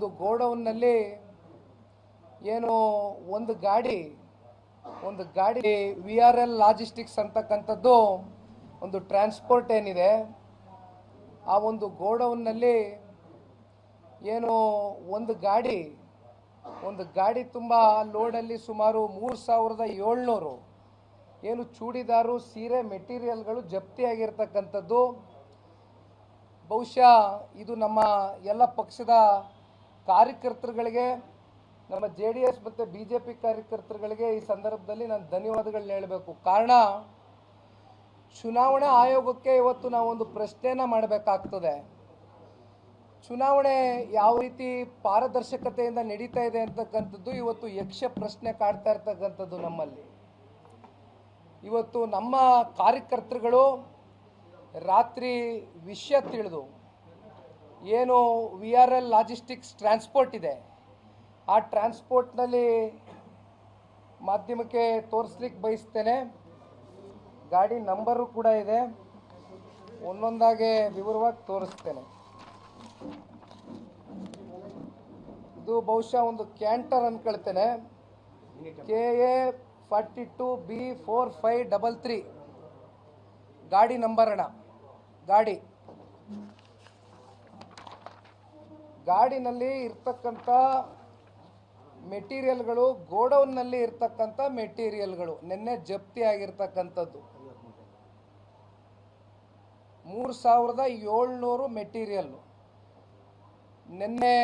ಒಂದು ಗೋಡೌನ್ನಲ್ಲಿ ಏನು ಒಂದು ಗಾಡಿ ಒಂದು ಗಾಡಿ ವಿ ಆರ್ ಎಲ್ ಲಾಜಿಸ್ಟಿಕ್ಸ್ ಅಂತಕ್ಕಂಥದ್ದು ಒಂದು ಟ್ರಾನ್ಸ್ಪೋರ್ಟ್ ಏನಿದೆ, ಆ ಒಂದು ಗೋಡೌನ್ನಲ್ಲಿ ಏನು ಒಂದು ಗಾಡಿ ಒಂದು ಗಾಡಿ ತುಂಬ ಲೋಡಲ್ಲಿ ಸುಮಾರು ಮೂರು ಸಾವಿರದ ಏಳ್ನೂರು. ಏನು ಚೂಡಿದಾರು, ಸೀರೆ, ಮೆಟೀರಿಯಲ್ಗಳು ಜಪ್ತಿಯಾಗಿರ್ತಕ್ಕಂಥದ್ದು ಬಹುಶಃ ಇದು ನಮ್ಮ ಎಲ್ಲ ಪಕ್ಷದ ಕಾರ್ಯಕರ್ತರುಗಳಿಗೆ, ನಮ್ಮ ಜೆ ಡಿ ಎಸ್ ಮತ್ತು ಬಿ ಜೆ ಪಿ ಕಾರ್ಯಕರ್ತರುಗಳಿಗೆ ಈ ಸಂದರ್ಭದಲ್ಲಿ ನಾನು ಧನ್ಯವಾದಗಳನ್ನ ಹೇಳಬೇಕು. ಕಾರಣ, ಚುನಾವಣಾ ಆಯೋಗಕ್ಕೆ ಇವತ್ತು ನಾವೊಂದು ಪ್ರಶ್ನೆಯನ್ನು ಮಾಡಬೇಕಾಗ್ತದೆ. ಚುನಾವಣೆ ಯಾವ ರೀತಿ ಪಾರದರ್ಶಕತೆಯಿಂದ ನಡೀತಾ ಇದೆ ಅಂತಕ್ಕಂಥದ್ದು ಇವತ್ತು ಯಕ್ಷ ಪ್ರಶ್ನೆ ಕಾಡ್ತಾ ಇರ್ತಕ್ಕಂಥದ್ದು ನಮ್ಮಲ್ಲಿ. ಇವತ್ತು ನಮ್ಮ ಕಾರ್ಯಕರ್ತರುಗಳು ರಾತ್ರಿ ವಿಷಯ ತಿಳಿದು ಏನು V R L logistics transport ಇದೆ. ಆ ಟ್ರಾನ್ಸ್ಪೋರ್ಟ್ನಲ್ಲಿ ಮಾಧ್ಯಮಕ್ಕೆ ತೋರಿಸ್ಲಿಕ್ಕೆ ಬಯಸ್ತೇನೆ. ಗಾಡಿ ನಂಬರು ಕೂಡ ಇದೆ. ಒಂದೊಂದಾಗೆ ವಿವರವಾಗಿ ತೋರಿಸ್ತೇನೆ. ಇದು ಬಹುಶಃ ಒಂದು canter ಅಂದ್ಕೊಳ್ತೇನೆ K A forty two B four five double three ಗಾಡಿ ನಂಬರ್ ಅಣ್ಣ ಗಾಡಿ. ಗಾಡಿನಲ್ಲಿ ಇರ್ತಕ್ಕಂಥ ಮೆಟೀರಿಯಲ್ಗಳು, ಗೋಡೌನ್ನಲ್ಲಿ ಇರ್ತಕ್ಕಂಥ ಮೆಟೀರಿಯಲ್ಗಳು, ನಿನ್ನೆ ಜಪ್ತಿ ಆಗಿರ್ತಕ್ಕಂಥದ್ದು. ಮೂರು ಸಾವಿರದ ಏಳ್ನೂರು ಮೆಟೀರಿಯಲ್ಲು. ನಿನ್ನೆ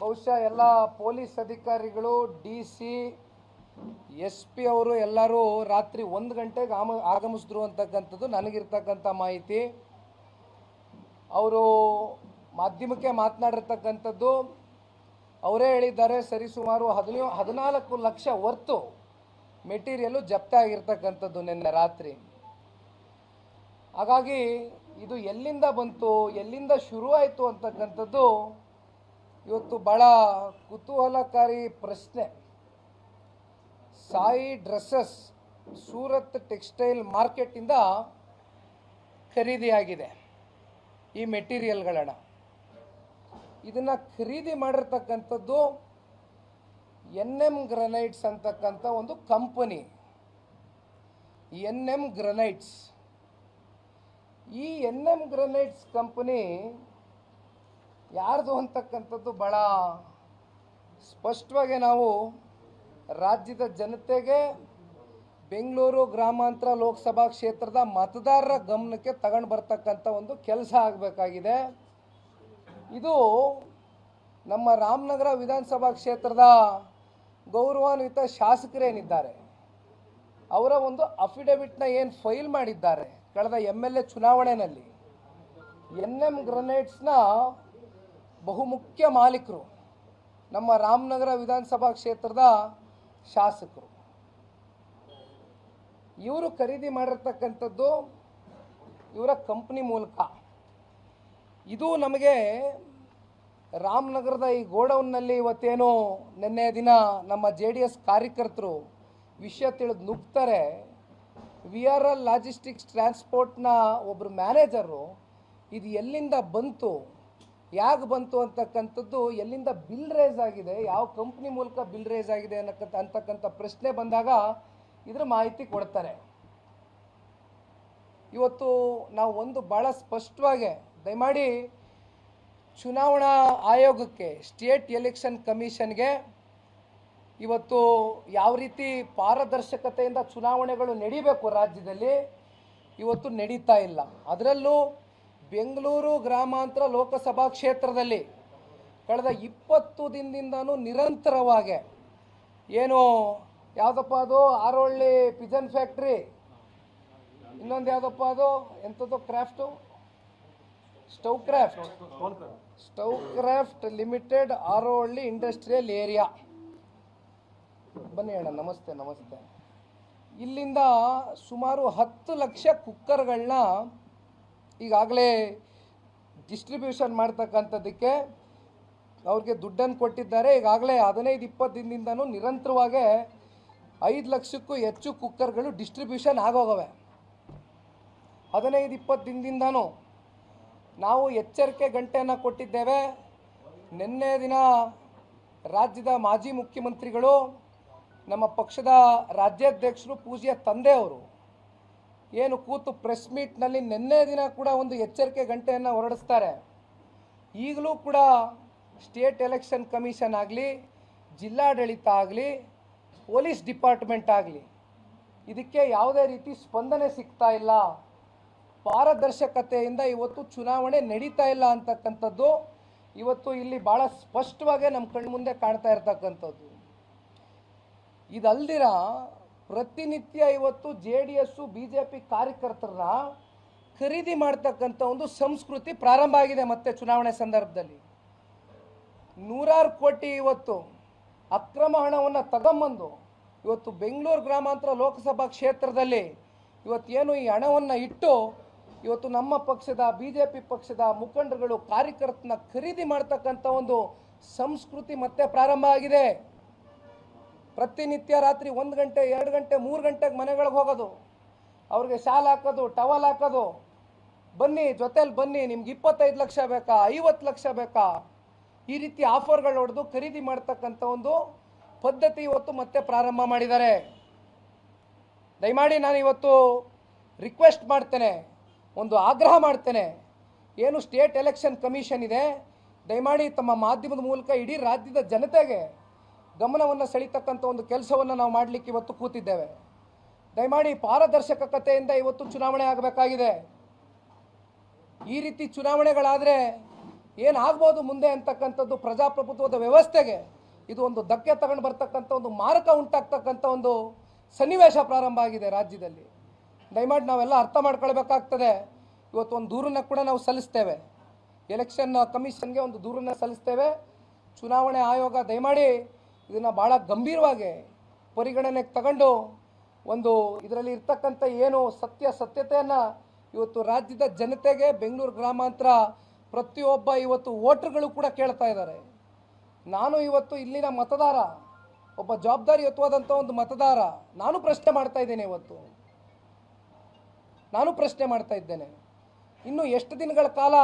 ಬಹುಶಃ ಎಲ್ಲ ಪೊಲೀಸ್ ಅಧಿಕಾರಿಗಳು, ಡಿ ಸಿ, ಎಸ್ ಪಿ ಅವರು ಎಲ್ಲರೂ ರಾತ್ರಿ ಒಂದು ಗಂಟೆಗೆ ಆಮ, ಆಗಮಿಸಿದ್ರು ಅಂತಕ್ಕಂಥದ್ದು ನನಗಿರ್ತಕ್ಕಂಥ ಮಾಹಿತಿ. ಅವರು ಮಾಧ್ಯಮಕ್ಕೆ ಮಾತನಾಡಿರ್ತಕ್ಕಂಥದ್ದು, ಅವರೇ ಹೇಳಿದ್ದಾರೆ ಸರಿಸುಮಾರು ಹದಿನೇ, ಹದಿನಾಲ್ಕು ಲಕ್ಷ ಹೊರ್ತು ಮೆಟೀರಿಯಲ್ಲು ಜಪ್ತ ಆಗಿರ್ತಕ್ಕಂಥದ್ದು ನಿನ್ನೆ ರಾತ್ರಿ. ಹಾಗಾಗಿ ಇದು ಎಲ್ಲಿಂದ ಬಂತು, ಎಲ್ಲಿಂದ ಶುರುವಾಯಿತು ಅಂತಕ್ಕಂಥದ್ದು ಇವತ್ತು ಭಾಳ ಕುತೂಹಲಕಾರಿ ಪ್ರಶ್ನೆ. ಸಾಯಿ ಡ್ರೆಸ್ಸಸ್ ಸೂರತ್ ಟೆಕ್ಸ್ಟೈಲ್ ಮಾರ್ಕೆಟಿಂದ ಖರೀದಿಯಾಗಿದೆ ಈ ಮೆಟೀರಿಯಲ್ಗಳನ್ನ. ಇದನ್ನು ಖರೀದಿ ಮಾಡಿರ್ತಕ್ಕಂಥದ್ದು ಎನ್ ಎಂ ಗ್ರನೈಟ್ಸ್ ಅಂತಕ್ಕಂಥ ಒಂದು ಕಂಪನಿ. N M granites. ಈ ಎನ್ ಎಂ ಗ್ರನೈಟ್ಸ್ ಕಂಪನಿ ಯಾರ್ದು ಅಂತಕ್ಕಂಥದ್ದು ಭಾಳ ಸ್ಪಷ್ಟವಾಗಿ ನಾವು ರಾಜ್ಯದ ಜನತೆಗೆ ಬೆಂಗಳೂರು ಗ್ರಾಮಾಂತರ ಲೋಕಸಭಾ ಕ್ಷೇತ್ರದ ಮತದಾರರ ಗಮನಕ್ಕೆ ತಗೊಂಡು ಬರ್ತಕ್ಕಂಥ ಒಂದು ಕೆಲಸ ಆಗಬೇಕಾಗಿದೆ. ಇದು ನಮ್ಮ ರಾಮನಗರ ವಿಧಾನಸಭಾ ಕ್ಷೇತ್ರದ ಗೌರವಾನ್ವಿತ ಶಾಸಕರೇನಿದ್ದಾರೆ. ಅವರ ಒಂದು ಅಫಿಡವಿಟ್ನ ಏನು ಫೈಲ್ ಮಾಡಿದ್ದಾರೆ ಕಳೆದ ಎಂ ಎಲ್ ಎ ಚುನಾವಣೆಯಲ್ಲಿ ಎನ್ ಎಂ ಗ್ರನೇಡ್ಸ್ನ ಬಹುಮುಖ್ಯ ಮಾಲೀಕರು ನಮ್ಮ ರಾಮನಗರ ವಿಧಾನಸಭಾ ಕ್ಷೇತ್ರದ ಶಾಸಕರು. ಇವರು ಖರೀದಿ ಮಾಡಿರ್ತಕ್ಕಂಥದ್ದು ಇವರ ಕಂಪ್ನಿ ಮೂಲಕ. ಇದು ನಮಗೆ ರಾಮನಗರದ ಈ ಗೋಡೌನ್ನಲ್ಲಿ ಇವತ್ತೇನು ನಿನ್ನೆ ದಿನ ನಮ್ಮ ಜೆ ಡಿ ಎಸ್ ಕಾರ್ಯಕರ್ತರು ವಿಷಯ ತಿಳಿದು ನುಗ್ತಾರೆ. ವಿ ಆರ್ ಎಲ್ ಲಾಜಿಸ್ಟಿಕ್ಸ್ ಟ್ರಾನ್ಸ್ಪೋರ್ಟ್ನ ಒಬ್ಬರು ಮ್ಯಾನೇಜರು, ಇದು ಎಲ್ಲಿಂದ ಬಂತು, ಯಾಕೆ ಬಂತು ಅಂತಕ್ಕಂಥದ್ದು, ಎಲ್ಲಿಂದ ಬಿಲ್ ರೇಸ್ ಆಗಿದೆ, ಯಾವ ಕಂಪ್ನಿ ಮೂಲಕ ಬಿಲ್ ರೇಸ್ ಆಗಿದೆ ಅನ್ನಕ್ಕಂಥ ಅಂತಕ್ಕಂಥ ಪ್ರಶ್ನೆ ಬಂದಾಗ ಇದ್ರ ಮಾಹಿತಿ ಕೊಡ್ತಾರೆ. ಇವತ್ತು ನಾವು ಒಂದು ಭಾಳ ಸ್ಪಷ್ಟವಾಗಿ ದಯಮಾಡಿ ಚುನಾವಣಾ ಆಯೋಗಕ್ಕೆ ಸ್ಟೇಟ್ ಎಲೆಕ್ಷನ್ ಕಮಿಷನ್ಗೆ ಇವತ್ತು ಯಾವ ರೀತಿ ಪಾರದರ್ಶಕತೆಯಿಂದ ಚುನಾವಣೆಗಳು ನಡೀಬೇಕು ರಾಜ್ಯದಲ್ಲಿ, ಇವತ್ತು ನಡೀತಾ ಇಲ್ಲ. ಅದರಲ್ಲೂ ಬೆಂಗಳೂರು ಗ್ರಾಮಾಂತರ ಲೋಕಸಭಾ ಕ್ಷೇತ್ರದಲ್ಲಿ ಕಳೆದ ಇಪ್ಪತ್ತು ದಿನದಿಂದನೂ ನಿರಂತರವಾಗಿ ಏನು ಯಾವುದಪ್ಪ ಅದು ಆರೋಳ್ಳಿ ಪಿಜನ್ ಫ್ಯಾಕ್ಟ್ರಿ, ಇನ್ನೊಂದು ಯಾವುದಪ್ಪ ಅದು, ಎಂಥದ್ದು craft stove craft stove craft limited Arohalli industrial area. ಬನ್ನಿ ಅಣ್ಣ, ನಮಸ್ತೆ ನಮಸ್ತೆ. ಇಲ್ಲಿಂದ ಸುಮಾರು ಹತ್ತು ಲಕ್ಷ ಕುಕ್ಕರ್ಗಳನ್ನ ಈಗಾಗಲೇ ಡಿಸ್ಟ್ರಿಬ್ಯೂಷನ್ ಮಾಡ್ತಕ್ಕಂಥದ್ದಕ್ಕೆ ಅವ್ರಿಗೆ ದುಡ್ಡನ್ನು ಕೊಟ್ಟಿದ್ದಾರೆ. ಈಗಾಗಲೇ ಹದಿನೈದು, ಇಪ್ಪತ್ತು ದಿನದಿಂದನೂ ನಿರಂತರವಾಗಿ ಐದು ಲಕ್ಷಕ್ಕೂ ಹೆಚ್ಚು ಕುಕ್ಕರ್ಗಳು ಡಿಸ್ಟ್ರಿಬ್ಯೂಷನ್ ಆಗೋಗವೆ. ಹದಿನೈದು, ಇಪ್ಪತ್ತು ದಿನದಿಂದನೂ ನಾವು ಎಚ್ಚರಿಕೆ ಗಂಟೆಯನ್ನು ಕೊಟ್ಟಿದ್ದೇವೆ. ನಿನ್ನೆ ದಿನ ರಾಜ್ಯದ ಮಾಜಿ ಮುಖ್ಯಮಂತ್ರಿಗಳು, ನಮ್ಮ ಪಕ್ಷದ ರಾಜ್ಯಾಧ್ಯಕ್ಷರು, ಪೂಜೆಯ ತಂದೆಯವರು ಏನು ಕೂತು ಪ್ರೆಸ್ ಮೀಟ್ನಲ್ಲಿ ನಿನ್ನೆ ದಿನ ಕೂಡ ಒಂದು ಎಚ್ಚರಿಕೆ ಗಂಟೆಯನ್ನು ಹೊರಡಿಸ್ತಾರೆ. ಈಗಲೂ ಕೂಡ ಸ್ಟೇಟ್ ಎಲೆಕ್ಷನ್ ಕಮಿಷನ್ ಆಗಲಿ, ಜಿಲ್ಲಾಡಳಿತ ಆಗಲಿ, ಪೊಲೀಸ್ ಡಿಪಾರ್ಟ್ಮೆಂಟ್ ಆಗಲಿ, ಇದಕ್ಕೆ ಯಾವುದೇ ರೀತಿ ಸ್ಪಂದನೆ ಸಿಗ್ತಾ ಇಲ್ಲ. ಪಾರದರ್ಶಕತೆಯಿಂದ ಇವತ್ತು ಚುನಾವಣೆ ನಡೀತಾ ಇಲ್ಲ ಅಂತಕ್ಕಂಥದ್ದು ಇವತ್ತು ಇಲ್ಲಿ ಭಾಳ ಸ್ಪಷ್ಟವಾಗಿ ನಮ್ಮ ಕಣ್ಣು ಮುಂದೆ ಕಾಣ್ತಾ ಇರ್ತಕ್ಕಂಥದ್ದು. ಇದಲ್ದಿರ ಪ್ರತಿನಿತ್ಯ ಇವತ್ತು J D S, B J P ಕಾರ್ಯಕರ್ತರನ್ನ ಖರೀದಿ ಮಾಡ್ತಕ್ಕಂಥ ಒಂದು ಸಂಸ್ಕೃತಿ ಪ್ರಾರಂಭ ಆಗಿದೆ ಮತ್ತೆ ಚುನಾವಣೆ ಸಂದರ್ಭದಲ್ಲಿ. ನೂರಾರು ಕೋಟಿ ಇವತ್ತು ಅಕ್ರಮ ಹಣವನ್ನು ತಗೊಂಬಂದು ಇವತ್ತು ಬೆಂಗಳೂರು ಗ್ರಾಮಾಂತರ ಲೋಕಸಭಾ ಕ್ಷೇತ್ರದಲ್ಲಿ ಇವತ್ತೇನು ಈ ಹಣವನ್ನು ಇಟ್ಟು ಇವತ್ತು ನಮ್ಮ ಪಕ್ಷದ ಬಿ ಜೆ ಪಿ ಪಕ್ಷದ ಮುಖಂಡರುಗಳು ಕಾರ್ಯಕರ್ತನ ಖರೀದಿ ಮಾಡ್ತಕ್ಕಂಥ ಒಂದು ಸಂಸ್ಕೃತಿ ಮತ್ತೆ ಪ್ರಾರಂಭ ಆಗಿದೆ. ಪ್ರತಿನಿತ್ಯ ರಾತ್ರಿ ಒಂದು ಗಂಟೆ, ಎರಡು ಗಂಟೆ, ಮೂರು ಗಂಟೆಗೆ ಮನೆಗಳಿಗೆ ಹೋಗೋದು. ಅವ್ರಿಗೆ ಶಾಲ್ ಹಾಕೋದು, ಟವಲ್ ಹಾಕೋದು. ಬನ್ನಿ, ಜೊತೆಲಿ ಬನ್ನಿ, ನಿಮ್ಗೆ ಇಪ್ಪತ್ತೈದು ಲಕ್ಷ ಬೇಕಾ, ಐವತ್ತು ಲಕ್ಷ ಬೇಕಾ? ಈ ರೀತಿ ಆಫರ್ಗಳು ಹೊಡೆದು ಖರೀದಿ ಮಾಡ್ತಕ್ಕಂಥ ಒಂದು ಪದ್ಧತಿ ಇವತ್ತು ಮತ್ತೆ ಪ್ರಾರಂಭ ಮಾಡಿದ್ದಾರೆ. ದಯಮಾಡಿ ನಾನು ಇವತ್ತು ರಿಕ್ವೆಸ್ಟ್ ಮಾಡ್ತೇನೆ. ಒಂದು ಆಗ್ರಹ ಮಾಡ್ತೇನೆ. ಏನು ಸ್ಟೇಟ್ ಎಲೆಕ್ಷನ್ ಕಮಿಷನ್ ಇದೆ, ದಯಮಾಡಿ ತಮ್ಮ ಮಾಧ್ಯಮದ ಮೂಲಕ ಇಡೀ ರಾಜ್ಯದ ಜನತೆಗೆ ಗಮನವನ್ನು ಸೆಳೀತಕ್ಕಂಥ ಒಂದು ಕೆಲಸವನ್ನು ನಾವು ಮಾಡಲಿಕ್ಕೆ ಇವತ್ತು ಕೂತಿದ್ದೇವೆ. ದಯಮಾಡಿ ಪಾರದರ್ಶಕತೆಯಿಂದ ಇವತ್ತು ಚುನಾವಣೆ ಆಗಬೇಕಾಗಿದೆ. ಈ ರೀತಿ ಚುನಾವಣೆಗಳಾದರೆ ಏನಾಗ್ಬೋದು ಮುಂದೆ ಅಂತಕ್ಕಂಥದ್ದು ಪ್ರಜಾಪ್ರಭುತ್ವದ ವ್ಯವಸ್ಥೆಗೆ ಇದು ಒಂದು ಧಕ್ಕೆ ತಗೊಂಡು ಬರ್ತಕ್ಕಂಥ ಒಂದು ಮಾರಕ ಉಂಟಾಗ್ತಕ್ಕಂಥ ಒಂದು ಸನ್ನಿವೇಶ ಪ್ರಾರಂಭ ಆಗಿದೆ ರಾಜ್ಯದಲ್ಲಿ. ದಯಮಾಡಿ ನಾವೆಲ್ಲ ಅರ್ಥ ಮಾಡ್ಕೊಳ್ಬೇಕಾಗ್ತದೆ. ಇವತ್ತು ಒಂದು ದೂರನ್ನ ಕೂಡ ನಾವು ಸಲ್ಲಿಸ್ತೇವೆ. ಎಲೆಕ್ಷನ್ ಕಮಿಷನ್ಗೆ ಒಂದು ದೂರನ್ನ ಸಲ್ಲಿಸ್ತೇವೆ. ಚುನಾವಣೆ ಆಯೋಗ ದಯಮಾಡಿ ಇದನ್ನು ಭಾಳ ಗಂಭೀರವಾಗಿ ಪರಿಗಣನೆಗೆ ತಗೊಂಡು ಒಂದು ಇದರಲ್ಲಿ ಇರ್ತಕ್ಕಂಥ ಏನು ಸತ್ಯ ಸತ್ಯತೆಯನ್ನು ಇವತ್ತು ರಾಜ್ಯದ ಜನತೆಗೆ ಬೆಂಗಳೂರು ಗ್ರಾಮಾಂತರ ಪ್ರತಿಯೊಬ್ಬ ಇವತ್ತು ವೋಟರ್ಗಳು ಕೂಡ ಕೇಳ್ತಾ ಇದ್ದಾರೆ. ನಾನು ಇವತ್ತು ಇಲ್ಲಿನ ಮತದಾರ, ಒಬ್ಬ ಜವಾಬ್ದಾರಿಯುತವಾದಂಥ ಒಂದು ಮತದಾರ, ನಾನು ಪ್ರಶ್ನೆ ಮಾಡ್ತಾ ಇದ್ದೇನೆ ಇವತ್ತು. ನಾನು ಪ್ರಶ್ನೆ ಮಾಡ್ತಾ ಇದ್ದೇನೆ. ಇನ್ನು ಎಷ್ಟು ದಿನಗಳ ಕಾಲ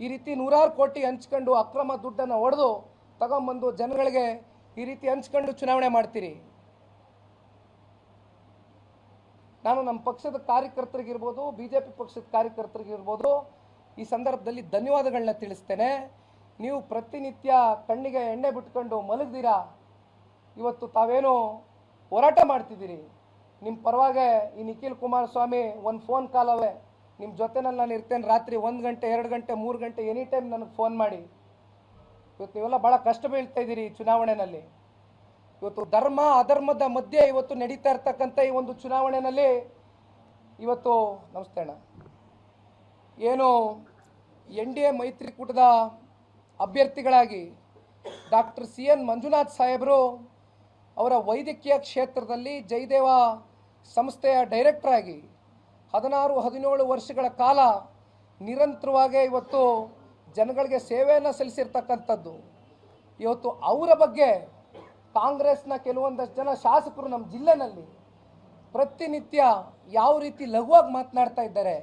ಈ ರೀತಿ ನೂರಾರು ಕೋಟಿ ಹಂಚ್ಕೊಂಡು ಅಕ್ರಮ ದುಡ್ಡನ್ನು ಹೊಡೆದು ತಗೊಂಬಂದು ಜನಗಳಿಗೆ ಈ ರೀತಿ ಹಂಚ್ಕೊಂಡು ಚುನಾವಣೆ ಮಾಡ್ತೀರಿ? ನಾನು ನಮ್ಮ ಪಕ್ಷದ ಕಾರ್ಯಕರ್ತರಿಗಿರ್ಬೋದು ಬಿ ಜೆ ಪಿ ಪಕ್ಷದ ಕಾರ್ಯಕರ್ತರಿಗಿರ್ಬೋದು ಈ ಸಂದರ್ಭದಲ್ಲಿ ಧನ್ಯವಾದಗಳನ್ನ ತಿಳಿಸ್ತೇನೆ. ನೀವು ಪ್ರತಿನಿತ್ಯ ಕಣ್ಣಿಗೆ ಎಣ್ಣೆ ಬಿಟ್ಕೊಂಡು ಮಲಗ್ದಿರಾ? ಇವತ್ತು ತಾವೇನು ಹೋರಾಟ ಮಾಡ್ತಿದ್ದೀರಿ? ನಿಮ್ಮ ಪರವಾಗಿ ಈ ನಿಖಿಲ್ ಕುಮಾರಸ್ವಾಮಿ ಒಂದು ಫೋನ್ ಕಾಲವೇ ನಿಮ್ಮ ಜೊತೆನಲ್ಲಿ ನಾನು ಇರ್ತೇನೆ ರಾತ್ರಿ ಒಂದು ಗಂಟೆ, ಎರಡು ಗಂಟೆ, ಮೂರು ಗಂಟೆ ಎನಿ ಟೈಮ್ ನನಗೆ ಫೋನ್ ಮಾಡಿ. ಇವತ್ತು ನೀವೆಲ್ಲ ಭಾಳ ಕಷ್ಟ ಬೀಳ್ತಾ ಇದ್ದೀರಿ ಈ ಚುನಾವಣೆಯಲ್ಲಿ ಇವತ್ತು ಧರ್ಮ, ಅಧರ್ಮದ ಮಧ್ಯೆ ಇವತ್ತು ನಡೀತಾ ಇರ್ತಕ್ಕಂಥ ಈ ಒಂದು ಚುನಾವಣೆಯಲ್ಲಿ ಇವತ್ತು, ನಮಸ್ತೆ ಅಣ್ಣ. ಏನು ಎನ್ ಡಿ ಎ ಮೈತ್ರಿಕೂಟದ ಅಭ್ಯರ್ಥಿಗಳಾಗಿ ಡಾಕ್ಟರ್ ಸಿ ಎನ್ ಮಂಜುನಾಥ್ ಸಾಹೇಬರು ಅವರ ವೈದ್ಯಕೀಯ ಕ್ಷೇತ್ರದಲ್ಲಿ ಜಯದೇವ ಸಂಸ್ಥೆಯ ಡೈರೆಕ್ಟರ್ ಆಗಿ ಹದಿನಾರು, ಹದಿನೇಳು ವರ್ಷಗಳ ಕಾಲ ನಿರಂತರವಾಗಿ ಇವತ್ತು ಜನಗಳಿಗೆ ಸೇವೆಯನ್ನು ಸಲ್ಲಿಸಿರ್ತಕ್ಕಂಥದ್ದು. ಇವತ್ತು ಅವರ ಬಗ್ಗೆ ಕಾಂಗ್ರೆಸ್ನ ಕೆಲವೊಂದಷ್ಟು ಜನ ಶಾಸಕರು ನಮ್ಮ ಜಿಲ್ಲೆನಲ್ಲಿ ಪ್ರತಿನಿತ್ಯ ಯಾವ ರೀತಿ ಲಘುವಾಗಿ ಮಾತನಾಡ್ತಾ ಇದ್ದಾರೆ,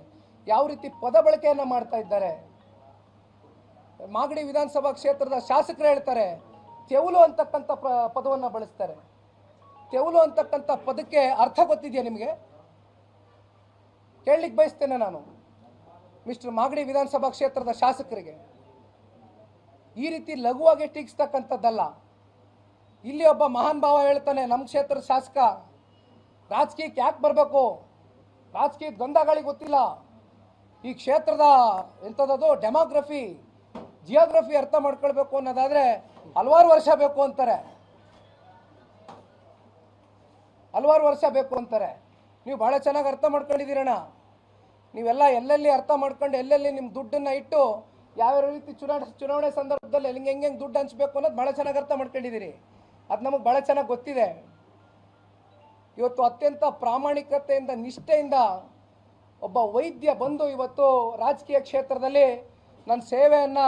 ಯಾವ ರೀತಿ ಪದ ಬಳಕೆಯನ್ನು ಮಾಡ್ತಾ ಇದ್ದಾರೆ. ಮಾಗಡಿ ವಿಧಾನಸಭಾ ಕ್ಷೇತ್ರದ ಶಾಸಕರು ಹೇಳ್ತಾರೆ, ತೆವಲು ಅಂತಕ್ಕಂಥ ಪ್ರ, ಪದವನ್ನು ಬಳಸ್ತಾರೆ. ತೆವಲು ಅಂತಕ್ಕಂಥ ಪದಕ್ಕೆ ಅರ್ಥ ಗೊತ್ತಿದೆಯಾ ನಿಮಗೆ? ಕೇಳಲಿಕ್ಕೆ ಬಯಸ್ತೇನೆ ನಾನು. ಮಿಸ್ಟರ್ ಮಾಗಡಿ ವಿಧಾನಸಭಾ ಕ್ಷೇತ್ರದ ಶಾಸಕರಿಗೆ. ಈ ರೀತಿ ಲಘುವಾಗಿ ಟೀಕಿಸ್ತಕ್ಕಂಥದ್ದಲ್ಲ. ಇಲ್ಲಿ ಒಬ್ಬ ಮಹಾನ್ ಭಾವ ಹೇಳ್ತಾನೆ ನಮ್ಮ ಕ್ಷೇತ್ರದ ಶಾಸಕ, ರಾಜಕೀಯಕ್ಕೆ ಯಾಕೆ ಬರಬೇಕು? ರಾಜಕೀಯದ ದ್ವಂದ್ವಗಳಿಗೆ ಗೊತ್ತಿಲ್ಲ. ಈ ಕ್ಷೇತ್ರದ ಎಂಥದ್ದು ಡೆಮೋಗ್ರಫಿ, ಜಿಯೋಗ್ರಫಿ ಅರ್ಥ ಮಾಡ್ಕೊಳ್ಬೇಕು ಅನ್ನೋದಾದರೆ ಹಲವಾರು ವರ್ಷ ಬೇಕು ಅಂತಾರೆ. ಹಲವಾರು ವರ್ಷ ಬೇಕು ಅಂತಾರೆ. ನೀವು ಭಾಳ ಚೆನ್ನಾಗಿ ಅರ್ಥ ಮಾಡ್ಕೊಂಡಿದ್ದೀರಣ್ಣ. ನೀವೆಲ್ಲ ಎಲ್ಲೆಲ್ಲಿ ಅರ್ಥ ಮಾಡ್ಕೊಂಡು ಎಲ್ಲೆಲ್ಲಿ ನಿಮ್ಮ ದುಡ್ಡನ್ನು ಇಟ್ಟು ಯಾವ್ಯಾವ ರೀತಿ ಚುನಾವಣೆ ಚುನಾವಣೆ ಸಂದರ್ಭದಲ್ಲಿ ಹೆಂಗೆ ಹೆಂಗೆ ದುಡ್ಡು ಹಂಚಬೇಕು ಅನ್ನೋದು ಭಾಳ ಚೆನ್ನಾಗಿ ಅರ್ಥ ಮಾಡ್ಕೊಂಡಿದ್ದೀರಿ. ಅದು ನಮಗೆ ಭಾಳ ಚೆನ್ನಾಗಿ ಗೊತ್ತಿದೆ. ಇವತ್ತು ಅತ್ಯಂತ ಪ್ರಾಮಾಣಿಕತೆಯಿಂದ, ನಿಷ್ಠೆಯಿಂದ ಒಬ್ಬ ವೈದ್ಯ ಬಂದು ಇವತ್ತು ರಾಜಕೀಯ ಕ್ಷೇತ್ರದಲ್ಲಿ ನನ್ನ ಸೇವೆಯನ್ನು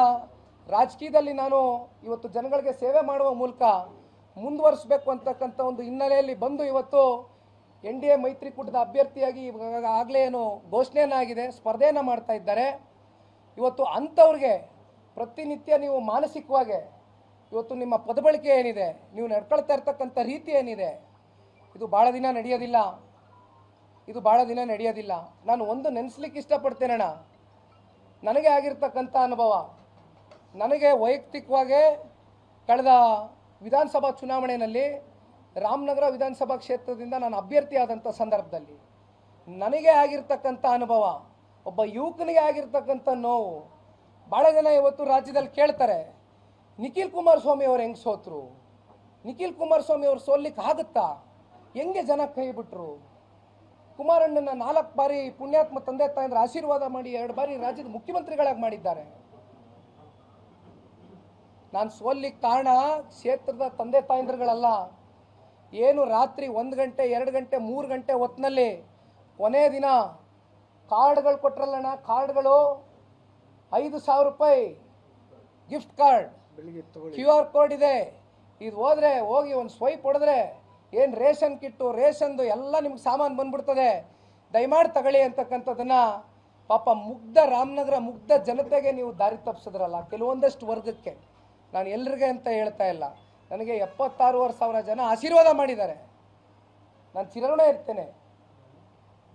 ರಾಜಕೀಯದಲ್ಲಿ ನಾನು ಇವತ್ತು ಜನಗಳಿಗೆ ಸೇವೆ ಮಾಡುವ ಮೂಲಕ ಮುಂದುವರಿಸಬೇಕು ಅಂತಕ್ಕಂಥ ಒಂದು ಹಿನ್ನೆಲೆಯಲ್ಲಿ ಬಂದು ಇವತ್ತು ಎನ್ ಡಿ ಎ ಮೈತ್ರಿಕೂಟದ ಅಭ್ಯರ್ಥಿಯಾಗಿ ಇವಾಗ ಆಗಲೇ ಏನು ಘೋಷಣೆಯನ್ನಾಗಿದೆ, ಸ್ಪರ್ಧೆಯನ್ನು ಮಾಡ್ತಾ ಇದ್ದಾರೆ. ಇವತ್ತು ಅಂಥವ್ರಿಗೆ ಪ್ರತಿನಿತ್ಯ ನೀವು ಮಾನಸಿಕವಾಗಿ ಇವತ್ತು ನಿಮ್ಮ ಪದಬಳಕೆ ಏನಿದೆ, ನೀವು ನಡ್ಕೊಳ್ತಾ ಇರ್ತಕ್ಕಂಥ ರೀತಿ ಏನಿದೆ, ಇದು ಭಾಳ ದಿನ ನಡೆಯೋದಿಲ್ಲ. ಇದು ಭಾಳ ದಿನ ನಡೆಯೋದಿಲ್ಲ. ನಾನು ಒಂದು ನೆನೆಸ್ಲಿಕ್ಕೆ ಇಷ್ಟಪಡ್ತೇನಣ್ಣ ನನಗೆ ಆಗಿರ್ತಕ್ಕಂಥ ಅನುಭವ, ನನಗೆ ವೈಯಕ್ತಿಕವಾಗಿ ಕಳೆದ ವಿಧಾನಸಭಾ ಚುನಾವಣೆಯಲ್ಲಿ ರಾಮನಗರ ವಿಧಾನಸಭಾ ಕ್ಷೇತ್ರದಿಂದ ನಾನು ಅಭ್ಯರ್ಥಿಯಾದಂಥ ಸಂದರ್ಭದಲ್ಲಿ ನನಗೆ ಆಗಿರ್ತಕ್ಕಂಥ ಅನುಭವ, ಒಬ್ಬ ಯುವಕನಿಗೆ ಆಗಿರ್ತಕ್ಕಂಥ ನೋವು ಭಾಳ ಜನ ಇವತ್ತು ರಾಜ್ಯದಲ್ಲಿ ಕೇಳ್ತಾರೆ, ನಿಖಿಲ್ ಕುಮಾರಸ್ವಾಮಿ ಅವ್ರು ಹೆಂಗೆ ಸೋತರು? ನಿಖಿಲ್ ಕುಮಾರಸ್ವಾಮಿ ಅವ್ರು ಸೋಲಿಕ್ಕೆ ಆಗುತ್ತಾ? ಹೆಂಗೆ ಜನ ಕೈ ಬಿಟ್ರು? ಕುಮಾರಣ್ಣನ ನಾಲ್ಕು ಬಾರಿ ಪುಣ್ಯಾತ್ಮ ತಂದೆ ತಾಯಂದ್ರ ಆಶೀರ್ವಾದ ಮಾಡಿ, ಎರಡು ಬಾರಿ ರಾಜ್ಯದ ಮುಖ್ಯಮಂತ್ರಿಗಳಾಗಿ ಮಾಡಿದ್ದಾರೆ. ನಾನು ಸೋಲ್ಲಿಕ್ಕೆ ಕಾರಣ ಕ್ಷೇತ್ರದ ತಂದೆ ತಾಯಂದ್ರಗಳಲ್ಲ. ಏನು ರಾತ್ರಿ ಒಂದು ಗಂಟೆ ಎರಡು ಗಂಟೆ ಮೂರು ಗಂಟೆ ಹೊತ್ತಿನಲ್ಲಿ ಕೊನೆ ದಿನ ಕಾರ್ಡ್ಗಳು ಕೊಟ್ರಲ್ಲಣ್ಣ ಕಾರ್ಡ್ಗಳು ಐದು ಸಾವಿರ ರೂಪಾಯಿ gift card Q R code ಇದೆ. ಇದು ಹೋದರೆ ಹೋಗಿ ಒಂದು ಸ್ವೈಪ್ ಹೊಡೆದ್ರೆ ಏನು ರೇಷನ್ ಕಿಟ್ಟು ರೇಷನ್ದು ಎಲ್ಲ ನಿಮ್ಗೆ ಸಾಮಾನು ಬಂದ್ಬಿಡ್ತದೆ. ದಯಮಾಡಿ ತಗೊಳ್ಳಿ ಅಂತಕ್ಕಂಥದ್ದನ್ನು ಪಾಪ ಮುಗ್ಧ ರಾಮನಗರ ಮುಗ್ಧ ಜನತೆಗೆ ನೀವು ದಾರಿ ತಪ್ಪಿಸಿದ್ರಲ್ಲ ಕೆಲವೊಂದಷ್ಟು ವರ್ಗಕ್ಕೆ. ನಾನು ಎಲ್ರಿಗೆ ಅಂತ ಹೇಳ್ತಾ ಇಲ್ಲ. ನನಗೆ ಎಪ್ಪತ್ತಾರೂವರೆ ಸಾವಿರ ಜನ ಆಶೀರ್ವಾದ ಮಾಡಿದ್ದಾರೆ. ನಾನು ಚಿರಋಣ ಇರ್ತೇನೆ.